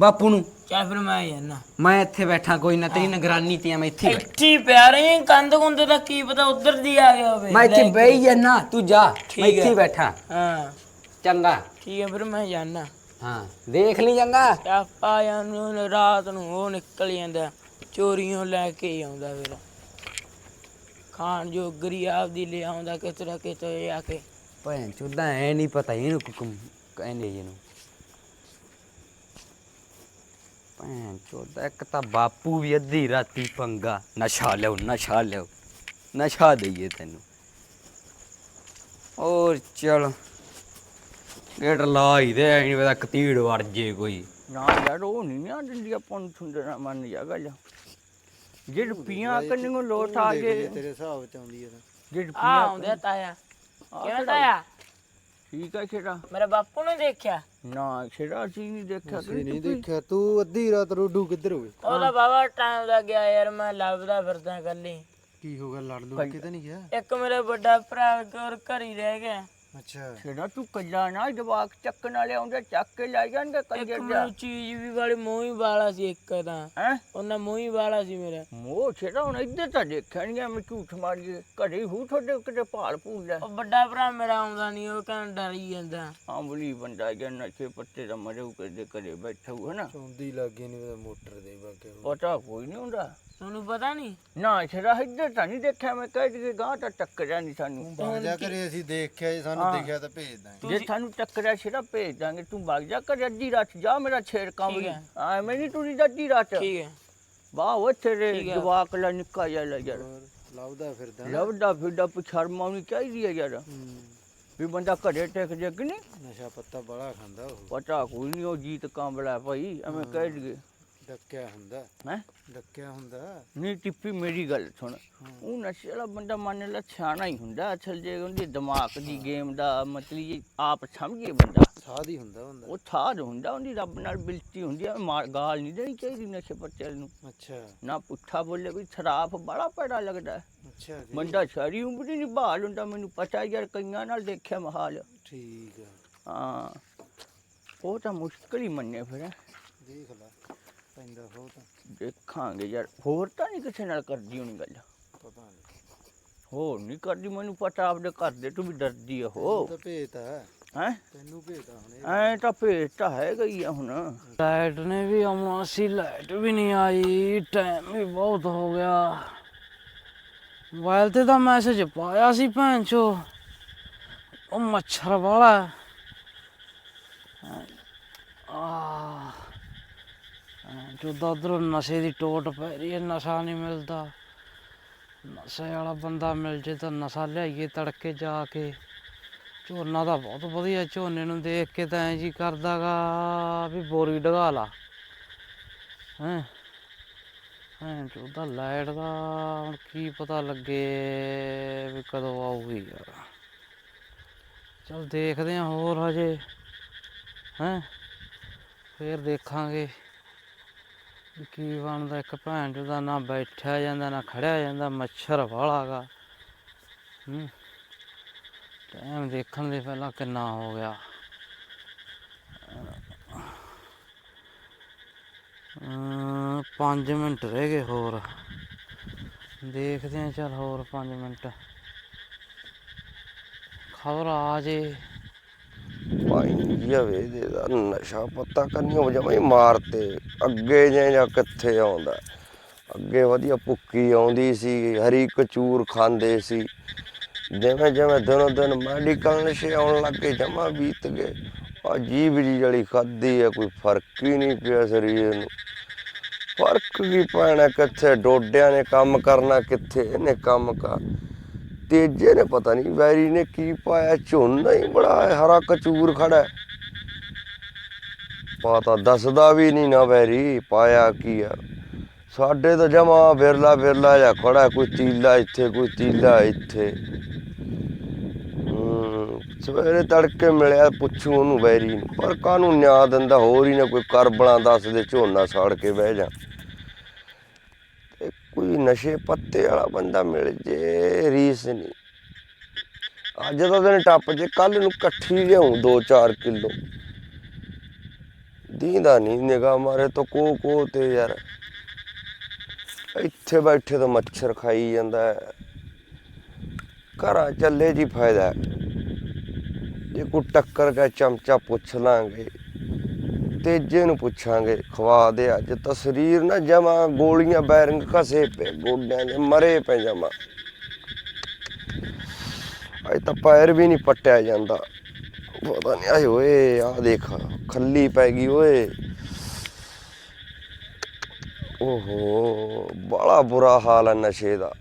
ਬਾਪੂ ਨੂੰ ਚੱਲ ਫਿਰ ਮੈਂ ਜਾਣਾ ਮੈਂ ਇੱਥੇ ਬੈਠਾ ਕੋਈ ਨਾ ਤੇਰੀ ਨਿਗਰਾਨੀ ਤੇ ਆ ਮੈਂ ਇੱਥੇ ਹੀ ਬੈਠਾ। ਇੱਥੇ ਹੀ ਪਿਆ ਰਹੀ ਕੰਧ ਕੁੰਦ ਦਾ ਕੀ ਪਤਾ ਉਧਰ ਦੀ ਆ ਗਿਆ ਹੋਵੇ ਮੈਂ ਇੱਥੇ ਲੈ। ਬਈ ਜਾਨਾ ਤੂੰ ਜਾ ਮੈਂ ਹੈ। ਇੱਥੇ ਹੀ ਬੈਠਾ ਹਾਂ ਚੰਗਾ। ਠੀਕ ਹੈ ਫਿਰ ਮੈਂ ਜਾਣਾ ਹਾਂ ਦੇਖ ਲਈ ਚੰਗਾ। ਆਪਾ ਨੂੰ ਰਾਤ ਨੂੰ ਉਹ ਨਿਕਲ ਜਾਂਦਾ ਚੋਰੀਆਂ ਲੈ ਕੇ ਆਉਂਦਾ ਫਿਰ। ਖਾਣ ਜੋਗਰੀ ਆਪਦੀ ਲੈ ਆਉਂਦਾ ਕਿਤੇ ਨਾ ਕਿਤੇ ਆ ਕੇ। ਭੈਣ ਚੋਦਾ ਐ ਨਹੀਂ ਪਤਾ ਇਹਨੂੰ ਕੁਕਮ ਕਹਿੰਦੇ ਇਹਨੂੰ। ਭੈਣ ਚੋਦਾ ਇੱਕ ਤਾਂ ਬਾਪੂ ਵੀ ਅੱਧੀ ਰਾਤੀ ਪੰਗਾ। ਨਸ਼ਾ ਲਿਓ ਨਸ਼ਾ ਲਿਓ ਨਸ਼ਾ ਦਈਏ ਤੈਨੂੰ। ਔਰ ਚਲ। ਗੇਟ ਲਾ ਹੀ ਦੇ ਨਹੀਂ ਪਤਾ ਕਤੀੜ ਵੜ ਜੇ ਕੋਈ। ਨਾ ਯਾਰ ਉਹ ਨਹੀਂ ਨਾ ਦਿੰਦੀ ਆਪਾਂ ਨੂੰ ਸੁੰਦਰਾ ਮੰਨ ਜਾ ਗੱਲ। ਜੇ ਰੁਪਈਆਂ ਕੰਨਿਓ ਲੋਟ ਆ ਜੇ। ਤੇਰੇ ਹਿਸਾਬ ਚ ਆਉਂਦੀ ਹੈ ਤਾਂ। ਜੇ ਆ ਰੁਪਈਆ ਆਉਂਦਾ ਤਾਇਆ। ਕਿਵੇਂ ਤਾਇਆ? ਠੀਕ ਹੈ ਛੇੜਾ ਮੇਰੇ ਬਾਪੂ ਨੇ ਦੇਖਿਆ? ਨਾ ਛੇੜਾ ਸੀ ਨਹੀਂ ਦੇਖਿਆ ਅਸੀਂ ਨਹੀਂ ਦੇਖਿਆ ਤੂੰ ਅੱਧੀ ਰਾਤ ਰੋਡੂ ਕਿੱਧਰ ਹੋਵੇ ਉਹਦਾ ਬਾਬਾ ਟਾਈਮ ਲੱਗ ਗਿਆ ਯਾਰ ਮੈਂ ਲੱਭਦਾ ਫਿਰਦਾ ਕੱਲੀ ਕੀ ਹੋ ਗਿਆ ਲੜ ਲੁੜ ਕੇ ਤਾਂ ਨਹੀਂ ਗਿਆ? ਇੱਕ ਮੇਰਾ ਵੱਡਾ ਭਰਾ ਘਰ ਘਰ ਹੀ ਰਹਿ ਗਿਆ। ਅੱਛਾ। ਛੇੜਾ ਤੂੰ ਕੱਲਾ ਨਾ ਜਵਾਕ ਚੱਕਣ ਵਾਲੇ ਆਉਂਦੇ ਚੱਕ ਕੇ ਲੈ ਜਾਣਗੇ ਇੱਕ ਕੰਜਰ ਜਾ ਮੈਨੂੰ ਚੀਜ਼ ਵੀ ਵਾਲੀ ਮੂੰਹ ਹੀ ਵਾਲਾ ਸੀ ਇੱਕ ਤਾਂ। ਹੈ? ਉਹਨਾਂ ਮੂੰਹ ਹੀ ਵਾਲਾ ਸੀ ਮੇਰਾ। ਮੋਹ ਛੇੜਾ ਹੁਣ ਇੱਧਰ ਤਾਂ ਦੇਖਿਆ ਨਹੀਂ ਮੈਂ ਝੂਠ ਮਾਰੀਏ ਘਰੇ ਹੂ ਤੁਹਾਡੇ ਕਿਤੇ ਭਾਲ ਭੂਲ ਲੈ ਉਹ ਵੱਡਾ ਭਰਾ ਮੇਰਾ ਆਉਂਦਾ ਨਹੀਂ ਉਹ ਕਹਿੰਦਾ ਡਰੀ ਜਾਂਦਾ। ਆਂਬਲੀ ਬੰਦਾ ਜਾਂ ਨਸ਼ੇ ਪੱਤੇ ਦਾ ਮਰੂ ਕਦੇ ਘਰੇ ਬੈਠਾ ਹੂ ਹੈ ਨਾ ਚੌਂਦੀ ਲੱਗੇ ਨਹੀਂ ਮੋਟਰ ਦੇ ਬਾਗੇ ਪਤਾ ਕੋਈ ਨਹੀਂ ਹੁੰਦਾ। ਤੁਹਾਨੂੰ ਪਤਾ ਨਹੀਂ? ਨਾ ਛੇੜਾ ਇੱਧਰ ਤਾਂ ਨਹੀਂ ਦੇਖਿਆ ਮੈਂ ਕਹਿ ਦੀ ਗਾਂ ਤਾਂ ਟੱਕਰਿਆ ਨਹੀਂ ਸਾਨੂੰ। ਬਾਗ ਜਾ ਕਰੇ ਅਸੀਂ ਦੇਖਿਆ ਜੇ ਸਾਨੂੰ ਦਿਖਿਆ ਤਾਂ ਭੇਜ ਦਾਂਗੇ। ਜੇ ਸਾਨੂੰ ਟੱਕਰਿਆ ਛੇੜਾ ਭੇਜ ਦਾਂਗੇ। ਤੂੰ ਵਗ ਜਾ ਕਰ ਅੱਧੀ ਰਾਤ ਜਾ ਮੇਰਾ ਛੇੜ ਕੰਮ। ਆ ਮੈਂ ਨਹੀਂ ਤੁਰੀ ਅੱਧੀ ਰਾਤ। ਠੀਕ ਹੈ। ਵਾਹ ਉਹ ਤੇਰੇ। ਜਵਾਕ ਲਾ ਨਿੱਕਾ ਜਿਹਾ ਲੈ ਯਾਰ। ਲੱਭਦਾ ਫਿਰਦਾ ਲੱਭਦਾ ਫਿਰਦਾ ਪਛਰਮ ਆਉਣੀ ਚਾਹੀਦੀ ਹੈ ਯਾਰ। ਵੀ ਬੰਦਾ ਘਰੇ ਟਿਕ ਜੇ ਕਿ ਨਹੀਂ? ਨਸ਼ਾ ਪੱਤਾ ਬੜਾ ਖਾਂਦਾ ਉਹ। ਪਤਾ ਕੋਈ ਨਹੀਂ ਉਹ ਜੀਤ ਕਾਂਬਲਾ ਭਾਈ ਐਵੇਂ ਕਹਿ ਦਈਏ। ਡੱਕਿਆ ਹੁੰਦਾ। ਹੈ? ਡੱਕਿਆ ਹੁੰਦਾ। ਨਹੀਂ ਟਿੱਪੀ ਮੇਰੀ ਗੱਲ ਸੁਣ। ਉਹ ਨਸ਼ੇ ਵਾਲਾ ਬੰਦਾ ਮੰਨ ਲਾ ਸਿਆਣਾ ਹੀ ਹੁੰਦਾ ਅਸਲ ਜੇ ਉਹਦੇ ਦਿਮਾਗ ਦੀ ਗੇਮ ਦਾ ਮਤਲਬ ਆਪ ਸਮਝੇ ਬੰਦਾ। ਸਾਧ ਹੀ ਹੁੰਦਾ ਹੁੰਦਾ ਉਹ ਥਾਰ ਹੁੰਦਾ ਉਹਦੀ ਰੱਬ ਨਾਲ ਬਿਲਤੀ ਹੁੰਦੀ ਆ ਗਾਲ ਨਹੀਂ ਦੇਣੀ ਚਾਹੀਦੀ ਨਸ਼ੇ ਪੱਤੇ ਨੂੰ। ਅੱਛਾ। ਨਾ ਪੁੱਠਾ ਬੋਲੇ ਕੋਈ ਸ਼ਰਾਫ ਬੜਾ ਪੈੜਾ ਲੱਗਦਾ। ਅੱਛਾ ਬੰਦਾ ਸਾਰੀ ਉਮਰ ਹੀ ਨਹੀਂ ਬਹਾਲ ਹੁੰਦਾ ਮੈਨੂੰ ਪਤਾ ਯਾਰ ਕਈਆਂ ਨਾਲ ਦੇਖਿਆ ਮਹਾਲ। ਠੀਕ ਆ। ਹਾਂ। ਉਹ ਤਾਂ ਮੁਸ਼ਕਲ ਹੀ ਮੰਨੇ ਫਿਰ। ਦੇਖ ਲੈ। ਪੈਂਦਾ ਹੋ ਤਾਂ। ਦੇਖਾਂਗੇ ਯਾਰ ਹੋਰ ਤਾਂ ਨਹੀਂ ਕਿਸੇ ਨਾਲ ਕਰਦੀ ਹੋਣੀ ਗੱਲ। ਪਤਾ ਨਹੀਂ। ਹੋਰ ਨਹੀਂ ਕਰਦੀ ਮੈਨੂੰ ਪਤਾ ਆਪਦੇ ਘਰ ਦੇ ਤੂੰ ਵੀ ਡਰਦੀ ਆ ਹੋ ਤਾਂ ਭੇਜਤਾ ਹੈ? ਤੈਨੂੰ ਭੇਜਤਾ ਹੁਣ। ਐ ਤਾਂ ਭੇਜ ਤਾਂ ਹੈਗਾ ਹੀ ਆ ਹੁਣ। ਲਾਈਟ ਨੇ ਵੀ ਆਉਣਾ ਸੀ ਲਾਈਟ ਵੀ ਨਹੀਂ ਆਈ ਟਾਈਮ ਵੀ ਬਹੁਤ ਹੋ ਗਿਆ। ਮੋਬਾਈਲ ਤੇ ਤਾਂ ਮੈਸੇਜ ਪਾਇਆ ਸੀ ਭੈਣ ਚੋ। ਉਹ ਮੱਛਰ ਵਾਲਾ। ਆ ਜੋ ਉਧਰੋਂ ਨਸ਼ੇ ਦੀ ਟੋਟ ਪੈ ਰਹੀ ਹੈ, ਨਸ਼ਾ ਨਹੀਂ ਮਿਲਦਾ। ਨਸ਼ੇ ਵਾਲਾ ਬੰਦਾ ਮਿਲ ਜੇ ਤਾਂ ਨਸ਼ਾ ਲਿਆਈਏ ਤੜਕੇ ਜਾ ਕੇ। ਝੋਨਾ ਤਾਂ ਬਹੁਤ ਵਧੀਆ, ਝੋਨੇ ਨੂੰ ਦੇਖ ਕੇ ਤਾਂ ਐਂ ਜੀ ਕਰਦਾਗਾ ਵੀ ਬੋਰੀ ਡਗਾ ਲਾ। ਹੈਂ? ਹੈਂ ਚੋਦਾ ਲਾਈਟ ਦਾ ਹੁਣ ਕੀ ਪਤਾ ਲੱਗੇ ਵੀ ਕਦੋਂ ਆਊਗੀ ਯਾਰ। ਚਲ ਦੇਖਦੇ ਹਾਂ ਹੋਰ ਹਜੇ। ਹੈਂ? ਫੇਰ ਦੇਖਾਂਗੇ। ਕੀ ਬਣਦਾ? ਇੱਕ ਭੈਣ ਦਾ ਨਾ ਬੈਠਿਆ ਜਾਂਦਾ ਨਾ ਖੜਿਆ ਜਾਂਦਾ ਮੱਛਰ ਵਾਲਾਗਾ ਹੂੰ। ਟਾਈਮ ਦੇਖਣ ਦੇ ਪਹਿਲਾਂ ਕਿੰਨਾ ਹੋ ਗਿਆ। ਅਮ, ਪੰਜ ਮਿੰਟ ਰਹਿ ਗਏ ਹੋਰ। ਦੇਖਦੇ ਆ ਚਲ ਹੋਰ 5 ਮਿੰਟ। ਖਬਰ ਆ ਜੇ। ਭਾਈ ਜਵੇ ਦੇ ਦਾ ਨਸ਼ਾ ਪੱਤਾ ਕਰਨੀ ਜਮਾ ਹੀ ਮਾਰਤੇ, ਅੱਗੇ ਜੇ ਜਾਂ ਕਿੱਥੇ ਆਉਂਦਾ? ਅੱਗੇ ਵਧੀਆ ਭੁੱਕੀ ਆਉਂਦੀ ਸੀ, ਹਰੀ ਕਚੂਰ ਖਾਂਦੇ ਸੀ। ਜਿਵੇਂ ਜਿਵੇਂ ਦਿਨੋਂ ਦਿਨ ਮੈਡੀਕਲ ਨਸ਼ੇ ਆਉਣ ਲੱਗੇ ਜਮਾ ਬੀਤ ਗਏ। ਆ ਜੀਭ ਜੀ ਜਲੀ ਖਾਦੀ ਹੈ ਕੋਈ ਫ਼ਰਕ ਹੀ ਨਹੀਂ ਪਿਆ ਸਰੀਰ ਨੂੰ। ਫ਼ਰਕ ਵੀ ਪੈਣਾ, ਕਿੱਥੇ ਡੋਡਿਆਂ ਨੇ ਕੰਮ ਕਰਨਾ, ਕਿੱਥੇ ਇਹਨੇ ਕੰਮ ਕਰ ਤੇਜੇ ਨੇ ਪਤਾ ਨਹੀਂ ਵੈਰੀ ਨੇ ਕੀ ਪਾਇਆ ਝੋਨਾ ਹੀ ਬੜਾ ਹੈ, ਹਰਾ ਕਚੂਰ ਖੜਾ ਹੈ। ਪਤਾ ਦੱਸਦਾ ਵੀ ਨਹੀਂ ਨਾ ਵੈਰੀ ਪਾਇਆ ਕੀ ਆ। ਸਾਡੇ ਤਾਂ ਜਮਾ ਬਿਰਲਾ ਬਿਰਲਾ ਜਾਂ ਖੜਾ ਕੋਈ ਤੀਲਾ ਇੱਥੇ ਕੋਈ ਤੀਲਾ ਇੱਥੇ। ਹਮ, ਸਵੇਰੇ ਤੜਕੇ ਮਿਲਿਆ ਪੁੱਛੂ ਉਹਨੂੰ ਵੈਰੀ ਨੂੰ ਪਰ ਕਾਹਨੂੰ ਨਿਆ ਦਿੰਦਾ ਹੋਰ ਹੀ ਨਾ ਕੋਈ ਕਰਬਲਾਂ ਦੱਸ ਦੇ ਝੋਨਾ ਸਾੜ ਕੇ ਬਹਿ ਜਾ। ਤੇ ਨਸ਼ੇ ਪੱਤੇ ਵਾਲਾ ਬੰਦਾ ਮਿਲ ਜੇ, ਰੀਸ ਨਹੀਂ। ਅੱਜ ਦਾ ਦਿਨ ਟੱਪ ਜੇ ਕੱਲ ਨੂੰ ਇਕੱਠੀ ਲਿਆਉਂ 2-4 ਕਿਲੋ। ਦੀਂਦਾ ਨਹੀਂ ਨਿਗਾਹ ਮਾਰੇ ਤਾਂ ਕੋ ਕੋ ਤੇ ਯਾਰ। ਇੱਥੇ ਬੈਠੇ ਤਾਂ ਮੱਛਰ ਖਾਈ ਜਾਂਦਾ ਹੈ। ਘਰਾਂ ਚੱਲੇ ਜੀ ਫਾਇਦਾ ਜੇ ਕੋਈ ਟੱਕਰ ਗਿਆ, ਚਮਚਾ ਪੁੱਛ ਲਾਂਗੇ। ਤੇਜੇ ਨੂੰ ਪੁੱਛਾਂਗੇ, ਖਵਾ ਦੇ ਅੱਜ ਤਾਂ ਸਰੀਰ ਨਾ ਜਮਾ ਗੋਲੀਆਂ ਬੈਰਿੰਗ ਘਸੇ ਪਏ, ਗੋਡਿਆਂ ਦੇ ਮਰੇ ਪਏ ਜਮਾ। ਅੱਜ ਤਾਂ ਪੈਰ ਵੀ ਨਹੀਂ ਪੱਟਿਆ ਜਾਂਦਾ। ਪਤਾ ਨਹੀਂ ਆਏ ਓਏ ਆ ਦੇਖ, ਖੱਲੀ ਪੈ ਗਈ ਓਏ। ਓਹੋ ਬੜਾ ਬੁਰਾ ਹਾਲ ਹੈ ਨਸ਼ੇ ਦਾ।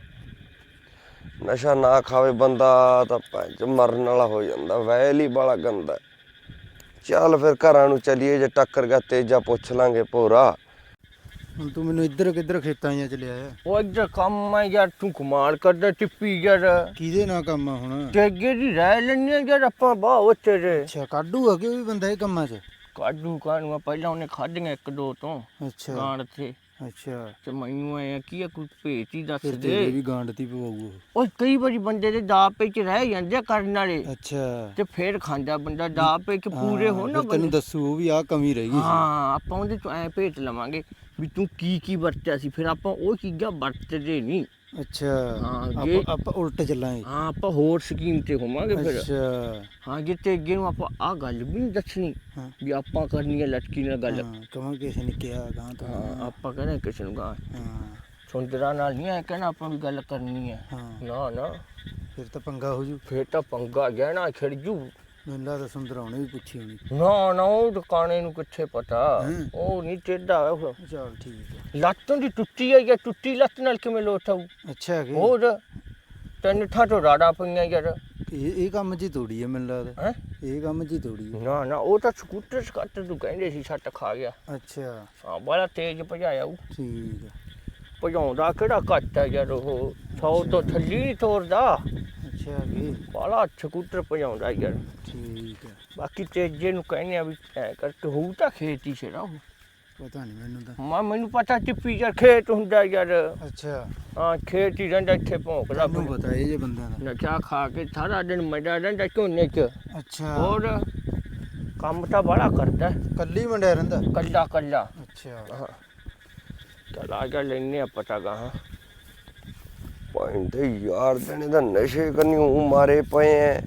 ਨਸ਼ਾ ਨਾ ਖਾਵੇ ਬੰਦਾ ਤਾਂ ਪੰਜ ਮਰਨ ਵਾਲਾ ਹੋ ਜਾਂਦਾ, ਵੈਲ ਹੀ ਬੜਾ ਗੰਦਾ। ਚੱਲ ਫਿਰ ਘਰਾਂ ਨੂੰ ਚੱਲੀਏ ਜੇ ਟੱਕਰ ਗਿਆ ਤੇਜਾ ਪੁੱਛ ਲਾਂਗੇ ਭੋਰਾ। ਹੁਣ ਤੂੰ ਮੈਨੂੰ ਇੱਧਰ ਕਿੱਧਰ ਖੇਤਾਂ 'ਚ ਚਲਿਆ ਆ ਉਹ ਇੱਧਰ ਕੰਮ ਆ ਯਾਰ ਤੂੰ ਕਮਾਲ ਕਰਦਾ ਟਿੱਪੀ ਯਾਰ। ਕਿਹਦੇ ਨਾਲ ਕੰਮ ਆ ਹੁਣ? ਤੇਗੇ ਦੀ ਰਹਿ ਲੈਣੀ ਯਾਰ ਆਪਾਂ ਬਾਹ ਉੱਤੇ ਦੇ ਅੱਛਾ ਕਾਡੂ ਆ ਕਿ ਉਹ ਵੀ ਬੰਦਾ ਇਹ ਕੰਮਾਂ 'ਚ? ਕਾਡੂ ਕਾਨੂਆ ਪਹਿਲਾਂ ਉਹਨੇ ਖਾਧੀਆਂ ਇੱਕ ਦੋ ਤੋਂ। ਅੱਛਾ। ਗਾਂਡ ਤੇ ਅੱਛਾ। ਤੇ ਮੈਨੂੰ ਆਇਆ ਕੀ ਆ ਕੋਈ ਭੇਤ ਹੀ ਦੱਸ ਫਿਰ ਤੇਰੇ ਦੇ ਵੀ ਗਾਂਡਤੀ ਪਵਾਊ ਉਹ। ਉਹ ਕਈ ਵਾਰੀ ਬੰਦੇ ਦੇ ਚ ਰਹਿ ਜਾਂਦੇ ਆ ਕਰਨ ਵਾਲੇ। ਅੱਛਾ। ਤੇ ਫੇਰ ਖਾਂਦਾ ਬੰਦਾ ਚ ਪੂਰੇ ਹੋ ਨਾ ਫਿਰ ਤੈਨੂੰ ਬੰਦੇ। ਦੱਸੂ ਉਹ ਵੀ ਆ ਕਮੀ ਰਹਿ ਗਈ ਸੀ। ਹਾਂ ਆਪਾਂ ਉਹਦੇ ਤੋਂ ਐ ਭੇਟ ਲਵਾਂਗੇ ਵੀ ਤੂੰ ਕੀ ਕੀ ਵਰਤਿਆ ਸੀ। ਫਿਰ ਆਪਾਂ ਉਹ ਚੀਜ਼ਾਂ ਵਰਤਦੇ ਨਹੀਂ। ਅੱਛਾ ਹਾਂ, ਜੇ- ਆਪਾਂ ਆਪਾਂ ਉਲਟ ਚੱਲਾਂਗੇ। ਹਾਂ ਆਪਾਂ ਹੋਰ ਸਕੀਮ ਤੇ ਹੋਵਾਂਗੇ ਫਿਰ। ਅੱਛਾ। ਹਾਂ ਜੇ ਤੇ ਅੱਗੇ ਨੂੰ ਆਪਾਂ ਆ ਗੱਲ ਵੀ ਨਹੀਂ ਦੱਸਣੀ ਹਾਂ। ਵੀ ਆਪਾਂ ਕਰਨੀ ਹੈ ਲਟਕੀ ਨਾਲ ਗੱਲ। ਹਾਂ ਕਹਾਂ ਕਿਸੇ ਨੇ ਕਿਹਾ ਗਾਂ ਤੋਂ। ਹਾਂ ਆਪਾਂ ਕਹਿੰਦੇ ਕਿਸੇ ਨੂੰ ਗਾ ਹਾਂ। ਸੁੰਦਰਾ ਨਾਲ ਨਹੀਂ ਐ ਕਹਿਣਾ ਆਪਾਂ ਵੀ ਗੱਲ ਕਰਨੀ ਹੈ ਹਾਂ। ਨਾ ਨਾ। ਫਿਰ ਤਾਂ ਪੰਗਾ ਹੋ ਜੂ। ਫੇਰ ਤਾਂ ਪੰਗਾ ਗਹਿਣਾ ਖਿੜ ਜੂ। ਮੈਨੂੰ ਲੱਗਦਾ ਸੁੰਦਰ ਉਹਨੇ ਵੀ ਪੁੱਛੀ ਹੋਣੀ। ਨਾ ਨਾ ਉਹ ਦੁਕਾਨੇ ਨੂੰ ਕਿੱਥੇ ਪਤਾ। ਹੂੰ। ਉਹ ਨਹੀਂ ਟੇਡਾ ਉਹ ਚਲ ਠੀਕ ਹੈ ਲੱਤ ਦੀ ਟੁੱਟੀ ਹੈ ਜਾਂ ਟੁੱਟੀ ਲੱਤ ਨਾਲ ਕਿਵੇਂ ਲੋਟਾਉ ਅੱਛਾ ਕਿ ਹੋਰ ਤਿੰਨ ਠਾ ਤੋਂ ਰਾੜਾ ਪਈਆਂ ਯਾਰ। ਇਹ ਇਹ ਕੰਮ ਹੀ ਤੋੜੀ ਹੈ ਮੈਨੂੰ ਲੱਗਦਾ। ਹੈ? ਇਹ ਕੰਮ ਹੀ ਤੋੜੀ ਹੈ ਨਾ ਨਾ ਉਹ ਤਾਂ ਸਕੂਟਰ ਸਕੱਟ ਤੂੰ ਕਹਿੰਦੇ ਸੀ ਸੱਟ ਖਾ ਗਿਆ। ਅੱਛਾ। ਹਾਂ ਬੜਾ ਤੇਜ਼ ਭਜਾਇਆ ਉਹ। ਠੀਕ ਹੈ ਭਜਾਉਂਦਾ ਕਿਹੜਾ ਘੱਟ ਹੈ ਯਾਰ ਉਹ। ਸੌ ਤੋਂ ਥੱਲੇ ਨਹੀਂ ਤੋਰਦਾ। ਅੱਛਾ ਕਿ ਬਾਲਾ ਸਕੂਟਰ ਭਜਾਉਂਦਾ ਯਾਰ। ਠੀਕ ਹੈ। ਬਾਕੀ ਤੇਜੇ ਨੂੰ ਕਹਿੰਦੇ ਆ ਵੀ ਐ ਕਰਕੇ ਹੋਊ ਤਾਂ ਖੇਤ ਹੀ ਛੇੜਾ ਉਹ। ਪਤਾ ਨਹੀਂ ਮੈਨੂੰ ਤਾਂ। ਮੈਂ ਮੈਨੂੰ ਪਤਾ ਟਿੱਪੀ ਯਾਰ ਖੇਤ ਹੁੰਦਾ ਯਾਰ। ਅੱਛਾ। ਹਾਂ ਖੇਤ ਹੀ ਰਹਿੰਦਾ ਇੱਥੇ ਭੌਂਕਦਾ ਮੈਨੂੰ ਪਤਾ ਇਹ ਜੇ ਬੰਦਿਆਂ ਦਾ। ਨਚਾ ਖਾ ਕੇ ਸਾਰਾ ਦਿਨ ਮਜ਼ਾ ਰਹਿੰਦਾ ਝੋਨੇ 'ਚ। ਅੱਛਾ। ਹੋਰ ਕੰਮ ਤਾਂ ਬੜਾ ਕਰਦਾ। ਕੱਲੀ ਮੰਡਿਆ ਰਹਿੰਦਾ? ਕੱਲਾ ਕੱਲਾ। ਅੱਛਾ। ਹਾਂ। ਚਲ ਆ ਜਾ ਲੈਨੇ ਆ ਪਤਾ ਗਾ ਹਾਂ ਪੈਂਦੇ ਯਾਰ ਦੇਣੇ ਦਾ ਨਸ਼ੇ ਕਰਨੀ ਉਹ ਮਾਰੇ ਪਏ ਐ।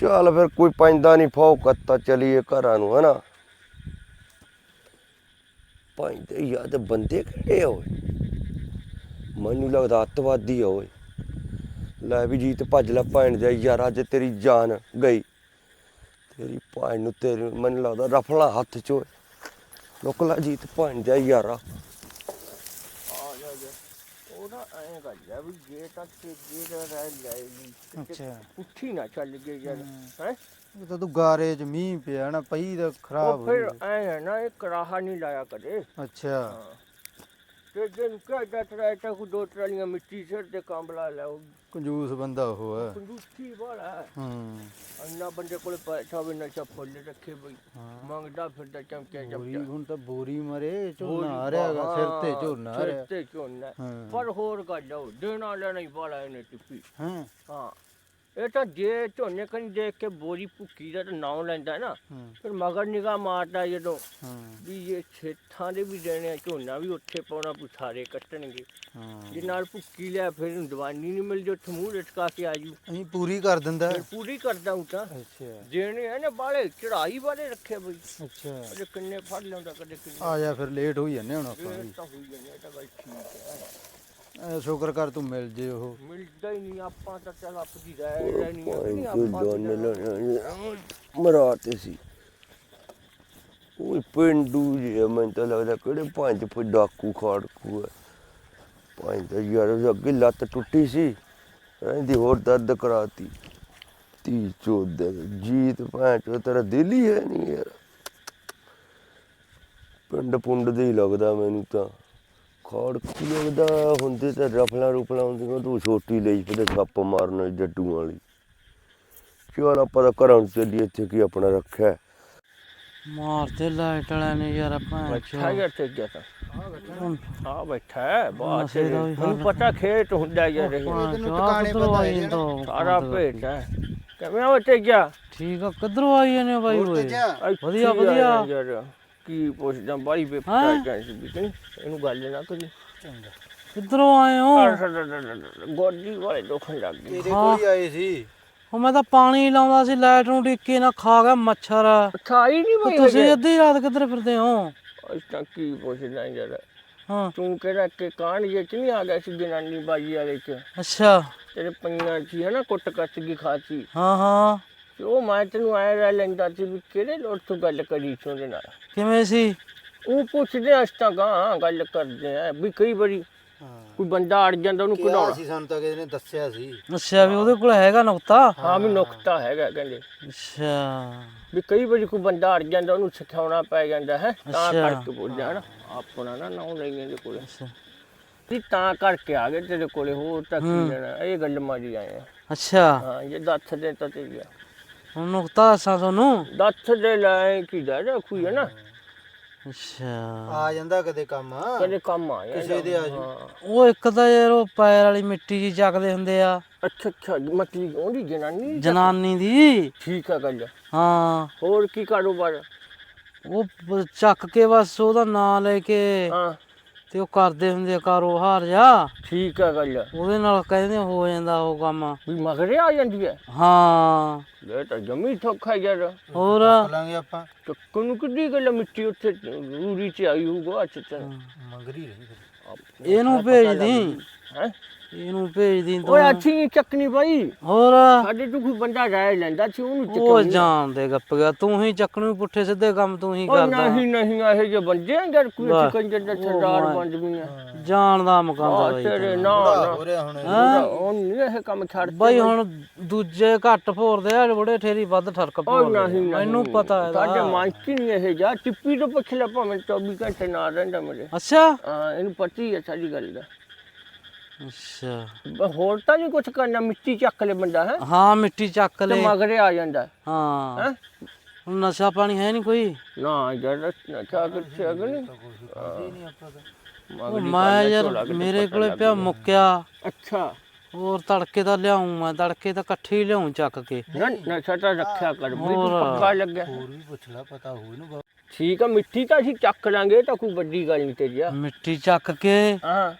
ਚੱਲ ਫਿਰ ਕੋਈ ਪੈਂਦਾ ਨਹੀਂ ਫੌਕਤ ਤਾਂ ਚਲੀਏ ਘਰਾਂ ਨੂੰ, ਹਨਾ? ਪੈਂਦੇ ਯਾਰ, ਤੇ ਬੰਦੇ ਕਿਹੜੇ ਆ ਮੈਨੂੰ ਲੱਗਦਾ ਅੱਤਵਾਦੀ ਆ ਓਏ। ਲੈ ਵੀ ਜੀਤ, ਭੱਜ ਲੈ ਭੈਣ ਜਾ ਯਾਰ ਅੱਜ ਤੇਰੀ ਜਾਨ ਗਈ। ਤੇਰੀ ਭੈਣ ਨੂੰ ਤੇਰੇ, ਮੈਨੂੰ ਲੱਗਦਾ ਰਫਲਾ ਹੱਥ ਚ ਓਏ। ਲੁਕ ਲੈ ਜੀਤ, ਭੈਣ ਜਾ ਯਾਰਾ। ਐਂ ਗੱਲ ਆ ਵੀ ਜੇ ਤਾਂ ਤੇਜੇ ਦਾ ਰਹਿ ਜਾਏਗੀ ਅੱਛਾ। ਉੱਠੀ ਨਾ ਚੱਲ ਗਏ ਯਾਰ ਹੈ। ਉਹ ਤਾਂ ਤੂੰ ਗਾਰੇ 'ਚ ਮੀਂਹ ਪਿਆ ਨਾ ਪਈ ਤਾਂ ਖਰਾਬ ਉਹ ਹੋ ਫਿਰ ਗਈ ਐ ਹੈ ਨਾ ਇਹ ਕਰਾਹਾ ਨਹੀਂ ਲਾਇਆ ਕਦੇ। ਅੱਛਾ। ਤੇ ਜਨ ਕਾ ਡਟਰਾ ਤਾਂ ਕੋ ਦੋ ਟਰਾਲੀਆਂ ਮਿੱਟੀ ਸਿਰ ਤੇ ਕੰਬਲਾ ਲਾਓ ਕੰਜੂਸ ਬੰਦਾ ਉਹ ਹੈ। ਕੰਜੂਸੀ ਵਾਲਾ ਹੈ। ਹੂੰ। ਅੰਨਾ ਬੰਦੇ ਕੋਲ ਪੈਸਾ ਵੀ ਨਸ਼ਾ ਫੁੱਲ ਰੱਖੇ ਬਈ। ਮੰਗਦਾ ਫਿਰਦਾ ਚਮਕਿਆ ਬੋਰੀ ਚਮਕਿਆ ਹੁਣ ਤਾਂ ਬੋਰੀ ਮਰੇ ਝੋਨਾ ਆ ਰਿਹਾ ਹੈਗਾ ਸਿਰ ਤੇ ਝੋਨਾ ਆ ਸਿਰ ਰਿਹਾ। ਤੇ ਝੋਨਾ ਹਾਂ। ਪਰ ਹੋਰ ਗੱਲ ਉਹ ਦੇਣਾ ਲੈਣਾ ਹੀ ਵਾਲਾ ਇਹਨੇ ਟਿੱਪੀ। ਹਾਂ। ਹਾਂ। ਇਹ ਤਾਂ ਜੇ ਝੋਨੇ ਕਣੀ ਦੇਖ ਕੇ ਬੋਰੀ ਭੁੱਕੀ ਦਾ ਤਾਂ ਨਾਂ ਲੈਂਦਾ ਨਾ। ਫਿਰ ਮਗਰ ਨਿਗਾਹ ਮਾਰਦਾ ਜਦੋਂ। ਵੀ ਇਹ ਛੇਥਾਂ ਦੇ ਵੀ ਦੇਣੇ ਝੋਨਾ ਵੀ ਉੱਥੇ ਪਾਉਣਾ ਵੀ ਸਾਰੇ ਕੱਟਣਗੇ। ਜੇ ਨਾਲ ਭੁੱਕੀ ਲਿਆ ਫਿਰ ਦਵਾਨੀ ਨਹੀਂ ਮਿਲ ਜੋ ਮੂੰਹ ਲਟਕਾ ਕੇ ਆ ਜੂ ਅਸੀਂ ਪੂਰੀ ਕਰ ਦਿੰਦਾ। ਫਿਰ ਪੂਰੀ ਕਰਦਾ ਹੂੰ ਤਾਂ। ਅੱਛਾ। ਦੇਣੇ ਆ ਨਾ ਬਾਲੇ ਚੜਾਈ ਵਾਲੇ ਰੱਖੇ ਬਈ। ਅੱਛਾ। ਕਿੰਨੇ ਫੜ ਲਿਆਉਂਦਾ ਕਦੇ ਕਿੰਨੇ। ਆ ਜਾ ਫਿਰ ਲੇਟ ਹੋਈ ਜਾਂਦੇ ਹੁਣ ਆਪਾਂ ਵੀ। ਤਾਂ ਹੋਈ ਜਾਂਦੇ ਇਹ ਤਾਂ ਗੱਲ ਠੀਕ ਹੈ। ਐ ਸ਼ੁਕਰ ਕਰ ਤੂੰ ਮਿਲ ਜੇ ਉਹ। ਮਿਲਦਾ ਹੀ ਨਹੀਂ ਆਪਾਂ ਤਾਂ ਚੱਲ ਆਪਦੀ ਰਹਿ ਲੈਣੀ ਆ ਨਹੀਂ ਆਪਾਂ ਤਾਂ- ਮਰਾਤੇ ਸੀ। ਉਹ ਉਹ ਪਿੰਡੂ ਜੇ ਮੈਨੂੰ ਤਾਂ ਲੱਗਦਾ ਕਿਹੜੇ ਪੰਜ ਫੁੱਟ ਡਾਕੂ ਖਾੜਕੂ ਹੈ ਪੰਜ ਤਾਂ ਯਾਰ ਉਹਦੀ ਅੱਗੇ ਲੱਤ ਟੁੱਟੀ ਸੀ ਇਹਦੀ ਹੋਰ ਦਰਦ ਕਰਾਤੀ। ਤੀ ਚੋਦ ਜੀਤ ਭੈਣ ਚੋ ਤੇਰਾ ਦਿਲ ਹੀ ਹੈ ਨਹੀਂ ਯਾਰ। ਪਿੰਡ ਪੁੰਡ ਦੇ ਹੀ ਲੱਗਦਾ ਮੈਨੂੰ ਤਾਂ। ਖਾੜਕੂ ਲੱਗਦਾ ਹੁੰਦੇ ਤਾਂ ਰਫਲਾ ਰੁਫਲਾ ਹੁੰਦੀਆਂ ਤੂੰ ਛੋਟੀ ਲਈ ਫਿਰ ਸੱਪ ਮਾਰਨ ਜੱਟੂ ਵਾਲੀ। ਚਲ ਆਪਾਂ ਤਾਂ ਘਰਾਂ ਨੂੰ ਚੱਲੀਏ ਇੱਥੇ ਕੀ ਆਪਣਾ ਰੱਖਿਆ? ਹੈ। ਮਾਰਤੇ ਲਾਈਟ ਵਾਲਿਆਂ ਨੇ ਯਾਰ ਭੈਣ ਬੈਠਾ ਯਾਰ ਤੇ ਗਿਆ ਤਾਂ। ਆ ਬੈਠਾ ਹੈ ਬਾਹਰ ਨਸ਼ੇ ਦਾ ਵੀ ਹੁਣ ਪਤਾ ਖੇਤ ਹੁੰਦਾ ਯਾਰ ਇਹ ਟਿਕਾਣੇ ਪਤਾ ਹੈ ਸਾਰਾ ਭੇਟ ਹੈ। ਕਿਵੇਂ ਹੋ ਤੇ ਗਿਆ ਠੀਕ ਆ ਕਿੱਧਰੋਂ ਆਈ ਨੇ ਬਾਈ ਓਏ? ਵਧੀਆ, ਵਧੀਆ। ਕੀ ਪੁੱਛਦਾ ਬਾਈ ਵੇ ਹੈਂ? ਗਿਆ ਸੀ ਵੀ ਕਿ ਇਹਨੂੰ ਗੱਲ ਨਾ ਕਰੀ। ਕਿੱਧਰੋਂ ਆਏ ਹੋ? ਗੋਡੀ ਵਾਲੇ ਦੁਖਣ ਲੱਗ ਗਏ ਤੇਰੇ ਕੋਲ ਹੀ ਆਏ ਸੀ। ਉਹ ਮੈਂ ਤਾਂ ਪਾਣੀ ਲਾਉਂਦਾ ਸੀ ਲਾਈਟ ਨੂੰ ਡਿੱਕੇ ਨਾ ਖਾ ਗਿਆ ਮੱਛਰ। ਹੀ ਨਹੀਂ ਬਈ ਤੁਸੀਂ ਅੱਧੀ ਰਾਤ ਕਿੱਧਰ ਫਿਰਦੇ ਹੋ? ਇਸ ਤਾਂ ਕੀ ਪੁੱਛਦਾ ਯਾਰ। ਹਾਂ। ਤੂੰ ਕਿਹੜਾ ਕਿ ਕਾਂਡ ਜੇ ਚ ਨਹੀਂ ਆ ਗਿਆ ਸੀ ਜਨਾਨੀ ਬਾਜੀ ਵਾਲੇ ਚ? ਅੱਛਾ। ਤੇਰੇ ਪਈਆਂ ਸੀ ਹੈ ਨਾ ਕੁੱਟ ਕੱਚ ਗਈ ਖਾਚੀ ਹਾਂ ਹਾਂ। ਤੇ ਉਹ ਮੈਂ ਤੈਨੂੰ ਆਇਆ ਰਹਿ ਲੈਂਦਾ ਸੀ ਵੀ ਕਿਹੜੇ ਲੋੜ ਤੋਂ ਗੱਲ ਕਰੀ ਸੀ ਉਹਦੇ ਨਾਲ। ਕਿਵੇਂ ਸੀ? ਉਹ ਪੁੱਛਦੇ ਆ ਅਸਤਾ ਗਾਂ ਗੱਲ ਕਰਦੇ ਆ ਵੀ ਕਈ ਵਾਰੀ ਕੋਈ ਬੰਦਾ ਅੜ ਜਾਂਦਾ ਉਹਨੂੰ ਕਿਹਾ ਕਢਾਉਣਾ ਸੀ ਸਾਨੂੰ ਤਾਂ ਕਿਸੇ ਨੇ ਦੱਸਿਆ ਸੀ। ਅੱਛਾ ਵੀ ਉਹਦੇ ਕੋਲ ਹੈਗਾ ਨੁਕਤਾ? ਹਾਂ ਵੀ ਨੁਕਤਾ ਹੈਗਾ ਕਹਿੰਦੇ। ਅੱਛਾ। ਵੀ ਕਈ ਵਾਰੀ ਕੋਈ ਬੰਦਾ ਅੜ ਜਾਂਦਾ ਉਹਨੂੰ ਸਿਖਾਉਣਾ ਪੈ ਜਾਂਦਾ ਹੈ। ਤਾਂ ਅੱਛਾ। ਕਰਕੇ ਬੋਲਿਆ ਨਾ ਆਪਣਾ ਨਾ ਨਾਉ ਲਈ ਇਹਦੇ ਕੋਲੇ। ਅੱਛਾ। ਵੀ ਤਾਂ ਕਰਕੇ ਆ ਗਏ ਤੇਰੇ ਕੋਲੇ ਹੋਰ ਤਾਂ ਕੀ ਲੈਣਾ। ਇਹ ਗੱਲ ਮਾਰੀ ਆਏ ਆ। ਅੱਛਾ। ਹਾਂ ਇਹ ਦੱਸ ਦੇ ਤਾਂ ਤੇ ਗਿਆ ਹੁਣ ਨੁਕਤਾ ਦੱਸਾਂ ਤੁਹਾਨੂੰ। ਦੱਸ ਦੇ ਲੈ ਕੀ ਦਾ ਰੱਖੂ ਹੈ ਨਾ? ਅੱਛਾ। ਆ ਜਾਂਦਾ ਕਦੇ ਕੰਮ। ਕਦੇ ਕੰਮ ਆ ਜਾਂਦਾ। ਕਿਸੇ ਦੇ ਆ ਜੂ। ਹਾਂ। ਉਹ ਇੱਕ ਤਾਂ ਯਾਰ ਉਹ ਪੈਰ ਵਾਲੀ ਮਿੱਟੀ ਜੀ ਚੱਕਦੇ ਹੁੰਦੇ ਆ। ਅੱਛਾ ਅੱਛਾ ਮਤਲਬ ਉਹਦੀ ਜਨਾਨੀ ਜਨਾਨੀ ਦੀ? ਠੀਕ ਆ ਗੱਲ। ਹਾਂ। ਹੋਰ ਕੀ ਕਾਰੋਬਾਰ ਉਹ ਚੱਕ ਕੇ ਬਸ ਉਹਦਾ ਨਾਂ ਲੈ ਕੇ ਹਾਂ। ਤੇ ਉਹ ਕਰਦੇ ਹੁੰਦੇ ਆ ਕਾਰੋਬਾਰ ਜਾ। ਠੀਕ ਆ ਗੱਲ। ਉਹਦੇ ਨਾਲ ਕਹਿੰਦੇ ਹੋ ਜਾਂਦਾ ਉਹ ਕੰਮ। ਵੀ ਮਗਰੇ ਆ ਜਾਂਦੀ ਹੈ ਹਾਂ। ਇਹ ਤਾਂ ਜਮੀ ਧੋਖਾ ਯਾਰ। ਹੋਰ? ਲਾਂਗੇ ਆਪਾਂ। ਚੱਕਰ ਨੂੰ ਕਿੱਡੀ ਗੱਲ ਮਿੱਟੀ ਉੱਥੇ ਰੂਰੀ ਚ ਆਈ ਹੋਊਗਾ ਅੱਛਾ ਮੰਗਰੀ ਰਹੀ। ਇਹਨੂੰ ਭੇਜ ਦੀ ਹੈ? ਇਹਨੂੰ ਭੇਜ ਦੀ ਓਏ ਤੂੰ ਅੱਛੀ ਚੱਕਣੀ ਬਾਈ। ਹੋਰ? ਸਾਡੇ ਤੋਂ ਕੋਈ ਬੰਦਾ ਰਾਇ ਲੈਂਦਾ ਸੀ ਉਹਨੂੰ ਉਹ ਚੱਕਣੀ ਜਾਣ ਦੇ ਗੱਪ ਗਿਆ ਤੂੰ ਹੀ ਚੱਕਣੂ ਪੁੱਠੇ ਸਿੱਧੇ ਕੰਮ ਤੂੰ ਹੀ ਉਹ ਕਰਦਾ। ਨਹੀਂ ਨਹੀਂ ਇਹ ਜੇ ਬੰਦੇ ਆ ਯਾਰ ਕੋਈ। ਕੰਜਰ ਦਾ ਸਰਦਾਰ ਬਣ ਜਮੀਆਂ ਜਾਣ ਦਾ ਮਕਾਨ ਦਾ ਆ ਬਾਈ ਤੇਰੇ ਨਾ। ਹੋ ਰਿਹਾ ਹੁਣ ਉਹ ਨਹੀਂ ਇਹ ਕੰਮ ਛੱਡ ਬਾਈ ਹੁਣ ਦੂਜੇ ਘੱਟ ਫੋਰਦੇ ਆ ਬੜੇ ਠੇਰੀ ਵੱਧ ਠਰਕ ਉਹ ਨਹੀਂ ਮੈਨੂੰ ਪਤਾ ਸਾਡੇ ਇਹਦਾ। ਮਨ ਚ ਨਹੀਂ ਇਹ ਜਾ ਟਿੱਪੀ ਤੋਂ ਪੁੱਛ ਲੈ ਭਾਵੇਂ 24 ਘੰਟੇ ਨਾ ਰਹਿੰਦਾ ਮੇਰੇ। ਅੱਛਾ? ਹਾਂ ਇਹਨੂੰ ਪਤਾ ਹੀ ਹੈ ਸਾਰੀ ਗੱਲ ਦਾ। ਅੱਛਾ। ਬ- ਹੋਰ ਤਾਂ ਨਹੀਂ ਕੁਝ ਕਰਨਾ ਮਿੱਟੀ ਚੱਕ ਲੈ ਬੰਦਾ ਹੈ? ਹਾਂ ਮਿੱਟੀ ਚੱਕ ਤੇ ਲੈ। ਮਗਰੇ ਆ ਜਾਂਦਾ। ਹਾਂ। ਹੈ? ਹੁਣ ਨਸ਼ਾ ਪਾਣੀ ਹੈ ਨਹੀਂ ਕੋਈ? ਨਾ ਯਾਰ ਨਸ਼ਾ ਕਿੱਥੇ ਅਗਰ ਨਹੀਂ ਉਹ ਮੈਂ ਯਾਰ ਮੇਰੇ ਕੋਲੇ ਪਿਆ ਮੁੱਕਿਆ। ਅੱਛਾ। ਹੋਰ ਤੜਕੇ ਦਾ ਲਿਆਉਂ ਮੈਂ ਤੜਕੇ ਤਾਂ ਇਕੱਠੇ ਹੀ ਲਿਆਉਂ ਚੱਕ ਕੇ। ਨਾ ਨਸ਼ਾ ਤਾਂ ਰੱਖਿਆ ਕਰ ਤੂੰ ਪੱਕਾ ਲੱਗਿਆ। ਹੋਰ ਵੀ ਪੁੱਛ ਲੈ ਪਤਾ ਹੋਊ ਇਹਨੂੰ ਠੀਕ ਆ ਮਿੱਟੀ ਤਾਂ ਅਸੀਂ ਚੱਕ ਲਾਂਗੇ ਇਹ ਤਾਂ ਕੋਈ ਵੱਡੀ ਗੱਲ ਨਹੀਂ ਤੇਰੀ ਆ। ਮਿੱਟੀ ਚੱਕ ਕੇ ਹਾਂ।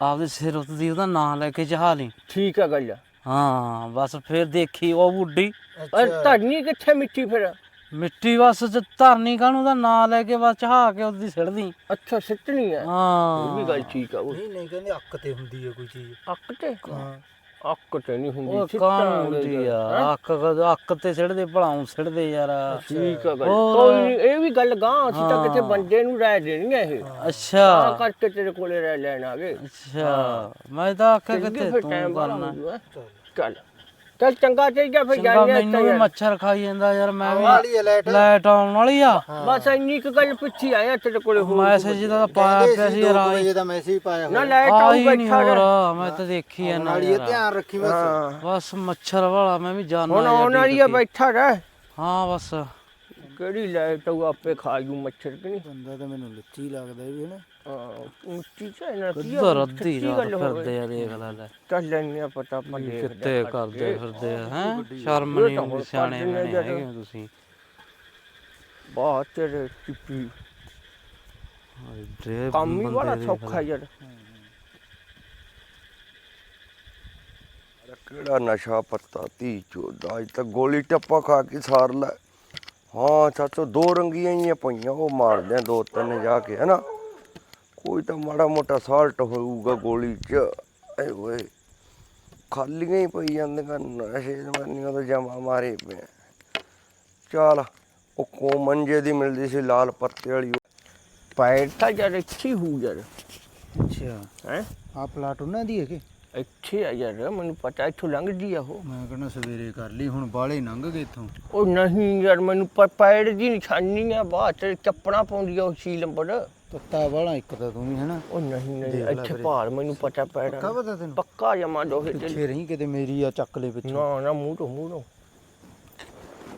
ਆਪਦੇ ਸਿਰ ਉੱਤੇ ਉਹਦਾ ਨਾਂ ਲੈ ਕੇ ਜਹਾ ਲਈ। ਠੀਕ ਆ ਗੱਲ ਹਾਂ ਬਸ ਫਿਰ ਦੇਖੀ ਉਹ ਬੁੱਢੀ। ਪਰ ਧਰਨੀ ਕਿੱਥੇ ਮਿੱਟੀ ਫਿਰ? ਮਿੱਟੀ ਬਸ ਚ ਧਰਨੀ ਕਾਹਨੂੰ ਦਾ ਨਾਂ ਲੈ ਕੇ ਬਸ ਚਹਾ ਕੇ ਉਹਦੀ ਸਿੜਦੀ ਅੱਛਾ ਸਿੱਟਣੀ ਆ। ਇਹ ਹਾਂ ਵੀ ਗੱਲ ਠੀਕ ਆ ਉਹ ਨਹੀਂ ਨਹੀਂ ਕਹਿੰਦੇ ਅੱਕ ਤੇ ਹੁੰਦੀ ਹੈ ਕੋਈ ਚੀਜ਼। ਅੱਕ ਤੇ? ਹਾਂ। ਅੱਕ ਤੇ ਨਹੀਂ ਹੁੰਦੀ ਉਹ ਸਿੱਟਾਂਗੇ ਕਾਹਨੂੰ ਹੁੰਦੀ ਆ? ਹੈਂ? ਅੱਕ ਅੱਕ ਤੇ ਸਿੜਦੇ ਭਲਾਉਂ ਸਿੜਦੇ ਯਾਰ। ਠੀਕ ਆ ਗੱਲ ਹੋਰ। ਕੋਈ ਇਹ ਵੀ ਗੱਲ ਗਾਂ ਅਸੀਂ ਤਾਂ ਕਿਤੇ ਬੰਦੇ ਨੂੰ ਰਹਿ ਦੇਣੀ ਆ ਇਹ ਤਾਂ ਅੱਛਾ ਕਰਕੇ ਤੇਰੇ ਕੋਲੇ ਰਹਿ ਲੈਣ ਆ ਗਏ ਅੱਛਾ ਮੈਂ ਤਾਂ ਆਖਿਆ ਕਿਤੇ ਤੂੰ ਕਰਨਾ। ਚੱਲ। ਚੱਲ ਚੰਗਾ ਚਾਹੀਦਾ ਫਿਰ ਚੰਗਾ ਜਾਈਏ ਮੈਨੂੰ ਵੀ ਮੱਛਰ ਖਾਈ ਜਾਂਦਾ ਯਾਰ ਮੈਂ ਵੀ ਵਾਲੀ ਲਾਈਟ ਲਾਈਟ ਆਉਣ ਵਾਲੀ ਆ। ਬਸ ਇੰਨੀ ਕੁ ਗੱਲ ਪਿੱਛੇ ਆਇਆ ਤੇਰੇ ਕੋਲੇ ਹੋਰ ਮੈਸੇਜ ਦਾ ਪਾਇਆ ਪਿਆ ਸੀ ਯਾਰ ਆਈ ਵਜੇ ਦਾ ਮੈਸੇਜ ਪਾਇਆ ਨਾ ਹੋਇਆ। ਲਾਈਟ ਆਉ ਆਈ ਨਹੀਂ ਬੈਠਾ ਹੋਰ ਰਹਿ। ਮੈਂ ਤਾਂ ਦੇਖੀ ਆ ਨਾ ਨਾਲੀ ਇਹ ਧਿਆਨ ਰੱਖੀ ਬਸ। ਬਸ ਮੱਛਰ ਵਾਲਾ ਮੈਂ ਵੀ ਜਾਣਾ ਹੁਣ ਆਉਣ ਵਾਲੀ ਆ ਬੈਠਾ ਰਹਿ। ਹਾਂ ਬਸ। ਕਿਹੜੀ ਲਾਈਟ ਆਉ ਆਪੇ ਖਾ ਜੂ ਮੱਛਰ ਕਿ ਨਹੀਂ? ਬੰਦਾ ਤਾਂ ਮੈਨੂੰ ਲੱਚੀ ਲੱਗਦਾ ਵੀ ਹਨਾ। ਹਾਂ ਉੱਚੀ ਚ ਇਹਨਾਂ ਕੀ ਕਿੱਧਰ ਅੱਧੀ ਸੱਚੀ ਰਾਤ। ਫਿਰਦੇ ਆ ਦੇਖ ਲੈ ਲੈ। ਚੱਲ ਲੈਣੇ ਆ ਪਤਾ ਆਪਾਂ ਦੇਖਦੇ ਕਿੱਤੇ ਆ ਕਰਦੇ ਫਿਰਦੇ ਆ ਹੈ ਸ਼ਰਮ ਨਹੀਂ ਆਉਂਦੀ ਸਿਆਣੇ ਬਣੇ ਹੈਗੇ ਹੋ ਤੁਸੀਂ। ਬਹੁਤ ਤੇਰੇ ਚਿੱਪੀ ਕੰਮ ਹੀ ਬੰਦੇ ਬੜਾ ਦੇਖ ਸੌਖਾ ਯਾਰ। ਕਿਹੜਾ ਨਸ਼ਾ ਪੱਤਾ ਧੀ ਚੋਦਾ ਅੱਜ ਤਾਂ ਗੋਲੀ ਟੱਪਾ ਖਾ ਕੇ ਸਾਰ ਲੈ। ਹਾਂ ਚਾਚੋ ਦੋ ਰੰਗੀਆਂ ਹੀ ਪਈਆਂ ਉਹ ਮਾਰਦੇ ਆ ਦੋ ਤਿੰਨ ਜਾ ਕੇ ਹਨਾ? ਕੋਈ ਤਾਂ ਮਾੜਾ ਮੋਟਾ ਸਾਲਟ ਹੋਊਗਾ ਗੋਲੀ 'ਚ। ਐ ਓਏ ਖਾਲੀਆਂ ਹੀ ਪਈ ਜਾਂਦੀਆਂ ਨਸ਼ੇ ਜਵਾਨੀਆਂ ਤੋਂ ਜਮਾ ਮਾਰੇ ਪਏ ਚੱਲ ਉਹ ਕੋਮਨ ਜੇ ਦੀ ਮਿਲਦੀ ਸੀ ਲਾਲ ਪੱਤੇ ਵਾਲੀ। ਪੈਰ ਤਾਂ ਯਾਰ ਇੱਥੇ ਹੀ ਅੱਛਾ। ਹੈ? ਆ ਪਲਾਟ ਉਹਨਾਂ ਦੀ ਹੈ ਕਿ ਇੱਥੇ ਆ ਯਾਰ ਮੈਨੂੰ ਪਤਾ ਇੱਥੋਂ ਲੰਘਦੀ ਆ ਉਹ। ਮੈਂ ਕਹਿੰਦਾ ਸਵੇਰੇ ਕਰ ਲਈ ਹੁਣ ਬਾਲੇ ਲੰਘ ਗਏ ਇੱਥੋਂ। ਉਹ ਨਹੀਂ ਯਾਰ ਮੈਨੂੰ ਪ- ਪੈਰ ਦੀ ਨਿਸ਼ਾਨੀ ਆ ਚ ਚੱਪਣਾ ਪਾਉਂਦੀ ਆ ਉਹ ਸੀ ਲੰਬੜ ਤੱਤਾ ਵਾਲਾ ਇੱਕ ਤਾਂ ਤੂੰ ਵੀ ਹੈ ਨਾ ਉਹ ਨਹੀਂ ਨਹੀਂ ਦੇਖ ਲੈ ਇੱਥੇ ਵੀਰੇ। ਭਾਰ ਮੈਨੂੰ ਪਤਾ ਪੈੜਾ ਪੱਕਾ ਪਤਾ ਤੈਨੂੰ? ਪੱਕਾ ਜਮਾ ਦੋਹੇ ਤੇ। ਪਿੱਛੇ ਰਹੀ ਕਿਤੇ ਮੇਰੀ ਆ ਚੱਕ ਲੈ ਪਿੱਛੇ। ਨਾ ਨਾ ਮੂੰਹ ਤੋਂ ਮੂੰਹ ਤੋਂ।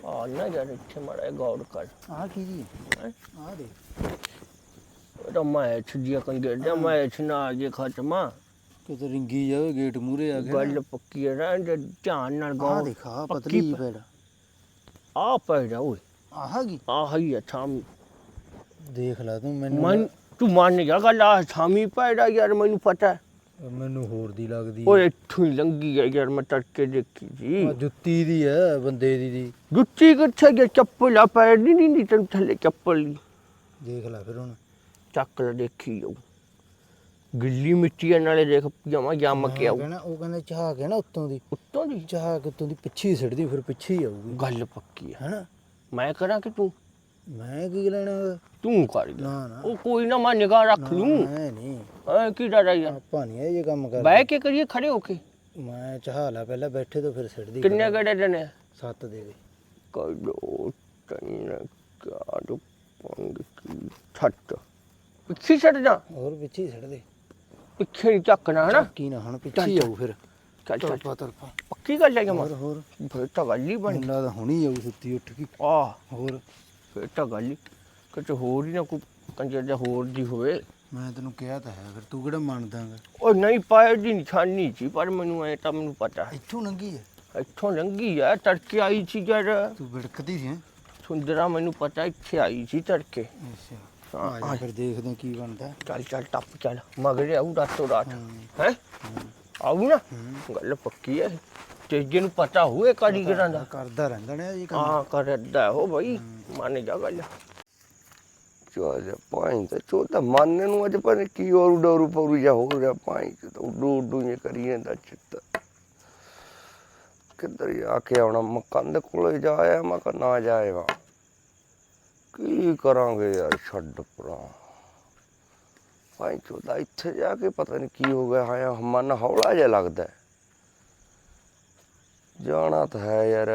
ਆ ਨਾ ਯਾਰ ਇੱਥੇ ਮੜਾ ਗੌਰ ਕਰ। ਆ ਕੀ ਜੀ? ਹੈਂ? ਆ ਦੇ ਉਹ ਮੈਂ ਛੱਡੀਆਂ ਕੰਗੇ ਦਾ ਮੈਂ ਛਨਾ ਜੇ ਖਤਮਾ ਕਿਤੇ ਰਿੰਗੀ ਜਾਵੇ ਗੇਟ ਮੂਰੇ ਆ ਗਿਆ ਗੱਲ ਪੱਕੀ ਰਹਿਣ ਦੇ ਧਿਆਨ ਨਾਲ ਆ ਗੌਰ ਦੇਖਾ ਪਤਲੀ ਪੈੜ। ਆ ਪੈੜਾ ਓਏ। ਆਹ ਕੀ ਆ ਹਈ ਛਾਮ। ਦੇਖ ਲੈ ਤੂੰ ਮੈਨੂੰ ਮਨ ਤੂੰ ਮੰਨ ਜਾ ਗੱਲ ਆ ਛਾਮੀ ਪੈੜਾ ਯਾਰ ਮੈਨੂੰ ਪਤਾ। ਹੈ। ਮੈਨੂੰ ਹੋਰ ਦੀ ਲੱਗਦੀ ਓਏ ਇੱਥੋਂ ਹੀ ਲੰਗੀ ਹੈ ਯਾਰ ਮੈਂ ਤੜਕੇ ਦੇਖੀ ਜੀ ਆ ਜੁੱਤੀ ਦੀ ਹੈ ਬੰਦੇ ਦੀ ਦੀ। ਜੁੱਤੀ ਕਿੱਥੇ ਗਿਆ ਚੱਪਲ ਆ ਪੈਰ ਨਹੀਂ ਨਹੀਂ ਤੈਨੂੰ ਥੱਲੇ ਚੱਪਲ ਦੇਖ ਲੈ ਫਿਰ ਹੁਣ। ਚੱਕ ਲੈ ਦੇਖੀ ਜਾਊ। ਗਿੱਲੀ ਮਿੱਟੀ ਆ, ਨਾਲੇ ਦੇਖ ਜਮਾ ਜੰਮ ਕੇ ਆਊ। ਕਹਿਣਾ ਉਹ ਕਹਿੰਦੇ ਚਾਹ ਕੇ ਨਾ ਉੱਤੋਂ ਦੀ। ਉੱਤੋਂ ਦੀ? ਚਾਹ ਕੇ ਉੱਤੋਂ ਦੀ ਪਿੱਛੇ ਹੀ ਸਿੱਟਦੀ ਫਿਰ ਪਿੱਛੇ ਹੀ ਆਊਗੀ। ਗੱਲ ਪੱਕੀ ਆ। ਹੈਨਾ? ਮੈਂ ਕਰਾਂ ਕਿ ਤੂੰ? ਮੈਂ ਕੀ ਲੈਣਾ ਉਹਦਾ? ਤੂੰ ਕਰ ਗਿਆ ਨਾ ਨਾ। ਉਹ ਕੋਈ ਨਾ ਮੈਂ ਨਿਗਾਹ ਰੱਖ ਲੂੰ। ਮੈਂ ਨਹੀਂ। ਐ ਕੀ ਡਰ ਆ ਯਾਰ? ਆਪਾਂ ਨਹੀਂ ਇਹ ਜਿਹੇ ਕੰਮ ਕਰ ਬਹਿ ਕੇ ਕਰੀਏ ਖੜੇ ਹੋ ਕੇ। ਮੈਂ ਚਾਹ ਲਾ ਪਹਿਲਾਂ ਬੈਠੇ ਤੋਂ ਫਿਰ ਸਿੱਟਦੀ। ਕਿੰਨੇ ਗੜੇ ਦੇਣੇ ਸੱਤ ਦੇ ਦੇ ਕਦੋਂ ਤੈਨੂੰ ਕਾੜੂ ਪੰਗ ਕੀ? ਛੱਟ ਪਿੱਛੇ ਛੱਡ ਜਾ। ਹੋਰ ਪਿੱਛੇ ਹੀ ਸਿੱਟਦੇ। ਪਿੱਛੇ ਨਹੀਂ ਚੱਕਣਾ ਹਨਾ। ਕੀ ਨਾ ਹੁਣ ਪਿੱਛੇ ਹੀ ਆਊ ਫਿਰ। ਚੱਲ ਚੱਲ ਤਰਪਾ ਤਰਪਾ ਪੱਕੀ ਗੱਲ ਹੈ ਜਮਾ ਹੋਰ ਹੋਰ। ਫਿਰ ਤਾਂ ਗੱਲ ਹੀ ਬਣ। ਤਾਂ ਹੁਣੀ ਆਊ ਸੁੱਤੀ ਉੱਠ ਕੇ। ਆ ਹੋਰ। ਫਿਰ ਤਾਂ ਗੱਲ ਹੀ। ਕਿਤੇ ਹੋਰ ਹੀ ਨਾ ਕੋਈ ਕੰਜਰ ਜਾਂ ਹੋਰ ਦੀ ਹੋਵੇ। ਮੈਂ ਤੈਨੂੰ ਕਿਹਾ ਤਾਂ ਹੈ ਫਿਰ ਤੂੰ ਕਿਹੜਾ ਮੰਨਦਾਗਾ ਉਹ ਨਹੀਂ ਪਾਇਆ ਦੀ ਨਿਸ਼ਾਨੀ ਸੀ ਪਰ ਮੈਨੂੰ ਐ ਤਾਂ ਮੈਨੂੰ ਪਤਾ ਹੈ। ਇੱਥੋਂ ਲੰਗੀ ਹੈ? ਇੱਥੋਂ ਲੰਘੀ ਆ ਤੜਕੇ ਆਈ ਸੀ ਜਦ। ਤੂੰ ਵਿੜਕਦੀ ਸੀ ਹੈਂ? ਸੁੰਦਰਾ ਮੈਨੂੰ ਪਤਾ ਇੱਥੇ ਆਈ ਸੀ ਤੜਕੇ। ਅੱਛਾ। ਹਾਂ, ਆ ਜਾ ਫਿਰ ਦੇਖਦੇ ਹਾਂ ਕੀ ਬਣਦਾ। ਚੱਲ ਚੱਲ ਟੱਪ ਚੱਲ। ਮਗਰੇ ਆਉ ਰਾਤੋਂ ਰਾਤ। ਹੂੰ। ਹੈ? ਆਉ ਨਾ? ਗੱਲ ਪੱਕੀ ਹੈ ਤੇ ਜਿਹਨੂੰ ਪਤਾ ਹੋਏ ਕਾਰੀਗਰਾਂ ਦਾ। ਕਰਦਾ ਰਹਿੰਦਾ ਨੇ ਇਹ ਕੰਮ। ਹਾਂ ਕਰਦਾ ਹੋ। ਭਾਈ ਮੰਨ ਜਾ ਗੱਲ। ਚੋਜ ਪਾਣੀ ਤਾਂ ਚੋਦਾ ਮੰਨਣ ਨੂੰ ਅੱਜ ਪਰ ਕੀ ਹੋਰ ਡੋਰੂ ਪਰੂ ਜਾ ਹੋ ਰਿਹਾ। ਪਾਣੀ ਚ ਤਾਂ ਉੱਡੂ ਉੱਡੂ ਕਰੀ ਜਾਂਦਾ ਚਿੱਤ। ਕਿੱਧਰ ਆ ਕੇ ਆਉਣਾ? ਮਕੰਦ ਕੋਲੇ ਜਾ ਆਇਆ ਮੈਂ ਕਿਹਾ ਨਾ ਜਾਏਗਾ ਕੀ ਕਰਾਂਗੇ ਯਾਰ? ਛੱਡ ਪਰਾਂ ਪਾਣੀ ਚੋਦਾ ਇੱਥੇ ਜਾ ਕੇ ਪਤਾ ਨਹੀਂ ਕੀ ਹੋ ਗਿਆ। ਹਾਂ ਮਨ ਹੌਲਾ ਜਿਹਾ ਲੱਗਦਾ ਜਾਣਾ ਤਾਂ ਹੈ ਯਾਰ।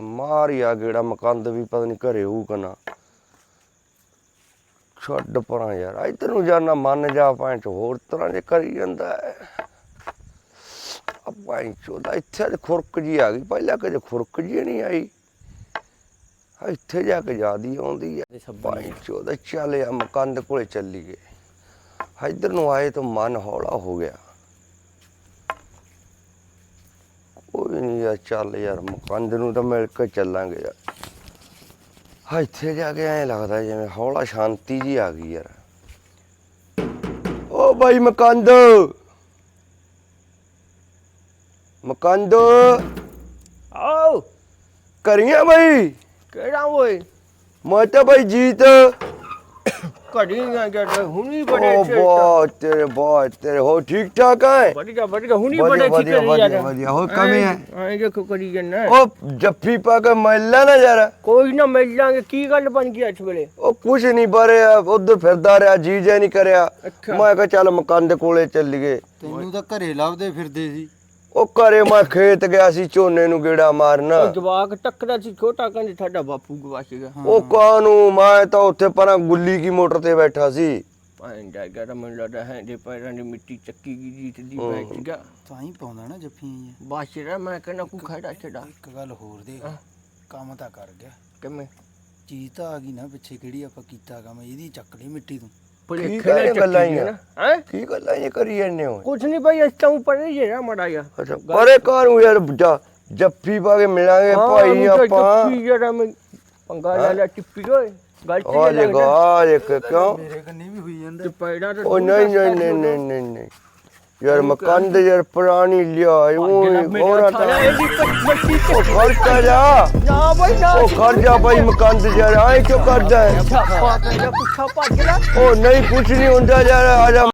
ਮਾਰ ਹੀ ਆ ਗੇੜਾ, ਮਕੰਦ ਵੀ ਪਤਾ ਨਹੀਂ ਘਰੇ ਹੋਊ ਕਿ ਛੱਡ ਪਰਾਂ ਯਾਰ, ਇੱਧਰ ਨੂੰ ਜਾਣਾ ਮਨ ਜਾ ਪਾਂ ਚ ਹੋਰ ਤਰ੍ਹਾਂ ਦੇ ਕਰੀ ਜਾਂਦਾ ਹੈ। ਆਪਾਂ ਚੋਦਾ, ਇੱਥੇ ਅੱਜ ਖੁਰਕ ਜੀ ਆ ਗਈ। ਪਹਿਲਾਂ ਕਦੇ ਖੁਰਕ ਜੀ ਨਹੀਂ ਆਈ। ਇੱਥੇ ਜਾ ਕੇ ਜਿਆਦੀ ਆਉਂਦੀ ਹੈ ਭਾਈ ਚੋਦਾ ਚੱਲ ਆ ਮਕੰਦ ਕੋਲੇ ਚੱਲੀਏ। ਇੱਧਰ ਨੂੰ ਆਏ ਤਾਂ ਮਨ ਹੌਲਾ ਹੋ ਗਿਆ। ਕੋਈ ਨਹੀਂ ਯਾਰ ਚੱਲ ਯਾਰ ਮਕੰਦ ਨੂੰ ਤਾਂ ਮਿਲ ਕੇ ਚੱਲਾਂਗੇ ਯਾਰ। ਹਾਂ ਇੱਥੇ ਜਾ ਕੇ ਐਂ ਲੱਗਦਾ ਜਿਵੇਂ ਹੌਲਾ ਸ਼ਾਂਤੀ ਜੀ ਆ ਗਈ ਯਾਰ। ਓ ਬਾਈ ਮਕੰਦ! ਮਕੰਦ! ਆਓ। ਕਰੀਆਂ ਬਾਈ? ਕਿਹੜਾ ਓਏ? ਮੈਂ ਤਾਂ ਬਾਈ ਜੀਤ। ਘੜੀਆਂ ਜਦ ਹੁਣੀ ਬੜੇ ਓ ਬਹੁਤ ਤੇਰੇ ਬਹੁਤ ਤੇਰੇ ਹੋ ਠੀਕ ਠਾਕ ਹੈ ਵਧੀਆ ਵਧੀਆ ਹੁਣੀ ਬੜੇ ਵਧੀਆ, ਵਧੀਆ। ਹੋਰ ਕਮੀ ਹੈ? ਐਂ ਦੇਖੋ ਕਰੀ ਜੰਨਾ ਓ ਜੱਫੀ ਪਾ ਕੇ ਮੈਲਾ ਨਾ ਯਾਰ। ਕੋਈ ਨਾ ਮਿਲ ਜਾਾਂਗੇ ਕੀ ਗੱਲ ਬਣ ਗਈ ਅੱਜ ਵੇਲੇ? ਉਹ ਕੁਛ ਨਹੀਂ ਬਰਿਆ ਉਧਰ ਫਿਰਦਾ ਰਿਹਾ ਜੀ ਜੇ ਨਹੀਂ ਕਰਿਆ। ਮੈਂ ਕਿਹਾ ਚੱਲ ਮਕੰਦ ਕੋਲੇ ਚੱਲੀਏ। ਤੈਨੂੰ ਤਾਂ ਘਰੇ ਲੱਭਦੇ ਫਿਰਦੇ ਸੀ। ਉਹ ਘਰੇ ਮੈਂ ਖੇਤ ਗਿਆ ਸੀ ਝੋਨੇ ਨੂੰ ਗੇੜਾ ਮਾਰਨ। ਉਹ ਜਵਾਕ ਟੱਕਰਾ ਸੀ ਛੋਟਾ ਕਹਿੰਦੇ ਸਾਡਾ ਬਾਪੂ ਗਵਾਚ ਗਿਆ ਉਹ ਕਾਨੂੰ ਮੈਂ ਤਾਂ ਉੱਥੇ ਪਰਾਂ ਗੁੱਲੀ ਕੀ ਮੋਟਰ ਤੇ ਬੈਠਾ ਸੀ। ਪਾਂਡਾ ਗੜਾ ਮੈਨੂੰ ਲੱਗਦਾ ਹੈ ਜੇ ਪੈਰਾਂ ਦੀ ਮਿੱਟੀ ਚੱਕੀ ਗਈ ਜੀਤ ਦੀ ਬੈਠ ਗਿਆ। ਤਾਂ ਹੀ ਪਾਉਂਦਾ ਨਾ ਜੱਫੀਆਂ ਬਾਸ਼ਰਾ ਮੈਂ ਕਹਿੰਦਾ ਕੋ ਖੜਾ ਛੜਾ। ਇੱਕ ਗੱਲ ਹੋਰ ਦੇ ਕੰਮ ਤਾਂ ਕਰ ਗਿਆ। ਕਿਵੇਂ? ਚੀਜ਼ ਤਾਂ ਆ ਗਈ ਨਾ ਪਿੱਛੇ ਕਿਹੜੀ ਆਪਾਂ ਕੀਤਾ ਕੰਮ ਇਹਦੀ ਚੱਕ ਲਈ ਮਿੱਟੀ ਤੋਂ। ਠੀਕ ਹੈ ਚੱਕੀ ਗੱਲਾਂ ਹੀ ਨਾ ਹੈ? ਕੀ ਗੱਲਾਂ ਇਹ ਕਰੀ ਜਾਂਦੇ ਹੋ? ਕੁਛ ਨਹੀਂ ਭਾਈ ਅਸਾਂ ਉੱਪਰ ਨਹੀਂ ਜੇ ਮੜਾ ਗਿਆ ਅੱਛਾ ਪਰੇ ਕਾਨੂੰ ਯਾਰ ਜਾ- ਜੱਫੀ ਪਾ ਕੇ ਮਿਲਾਂਗੇ ਭਾਈ ਆਪਾਂ। ਜਰਾ ਮੈਂ ਪੰਗਾ ਲੈ ਲੈ ਟਿੱਪੀ ਓਏ। ਗੱਲ ਆ ਤੇ ਜੇ। ਗਾ ਜੇ ਕਿਉਂ? ਮੇਰੇ ਕੰਨੀ ਵੀ ਹੋਈ ਜਾਂਦਾ। ਪੈੜਾ ਤਾਂ ਉਹ ਨਹੀਂ ਨਹੀਂ ਨਹੀਂ ਨਹੀਂ ਨਹੀਂ। ਨਹੀਂ ਯਾਰ ਮਕੰਦ ਯਾਰ ਪੁਰਾਣੀ ਲਿਆ ਉਹ ਹੋਰਾ ਤਾਂ ਇਹਦੀ ਮੱਟੀ ਉਹ ਖਰਚਾ ਜਾ ਨਾ ਭਾਈ ਨਾ ਉਹ ਖਰਚਾ ਭਾਈ ਮਕੰਦ ਯਾਰ ਆਏ ਕਿਉਂ ਕਰਦਾ ਹੈ ਛਾਪਾ ਪੈਦਾ ਪੁੱਛਾ ਭੱਜ ਲੈ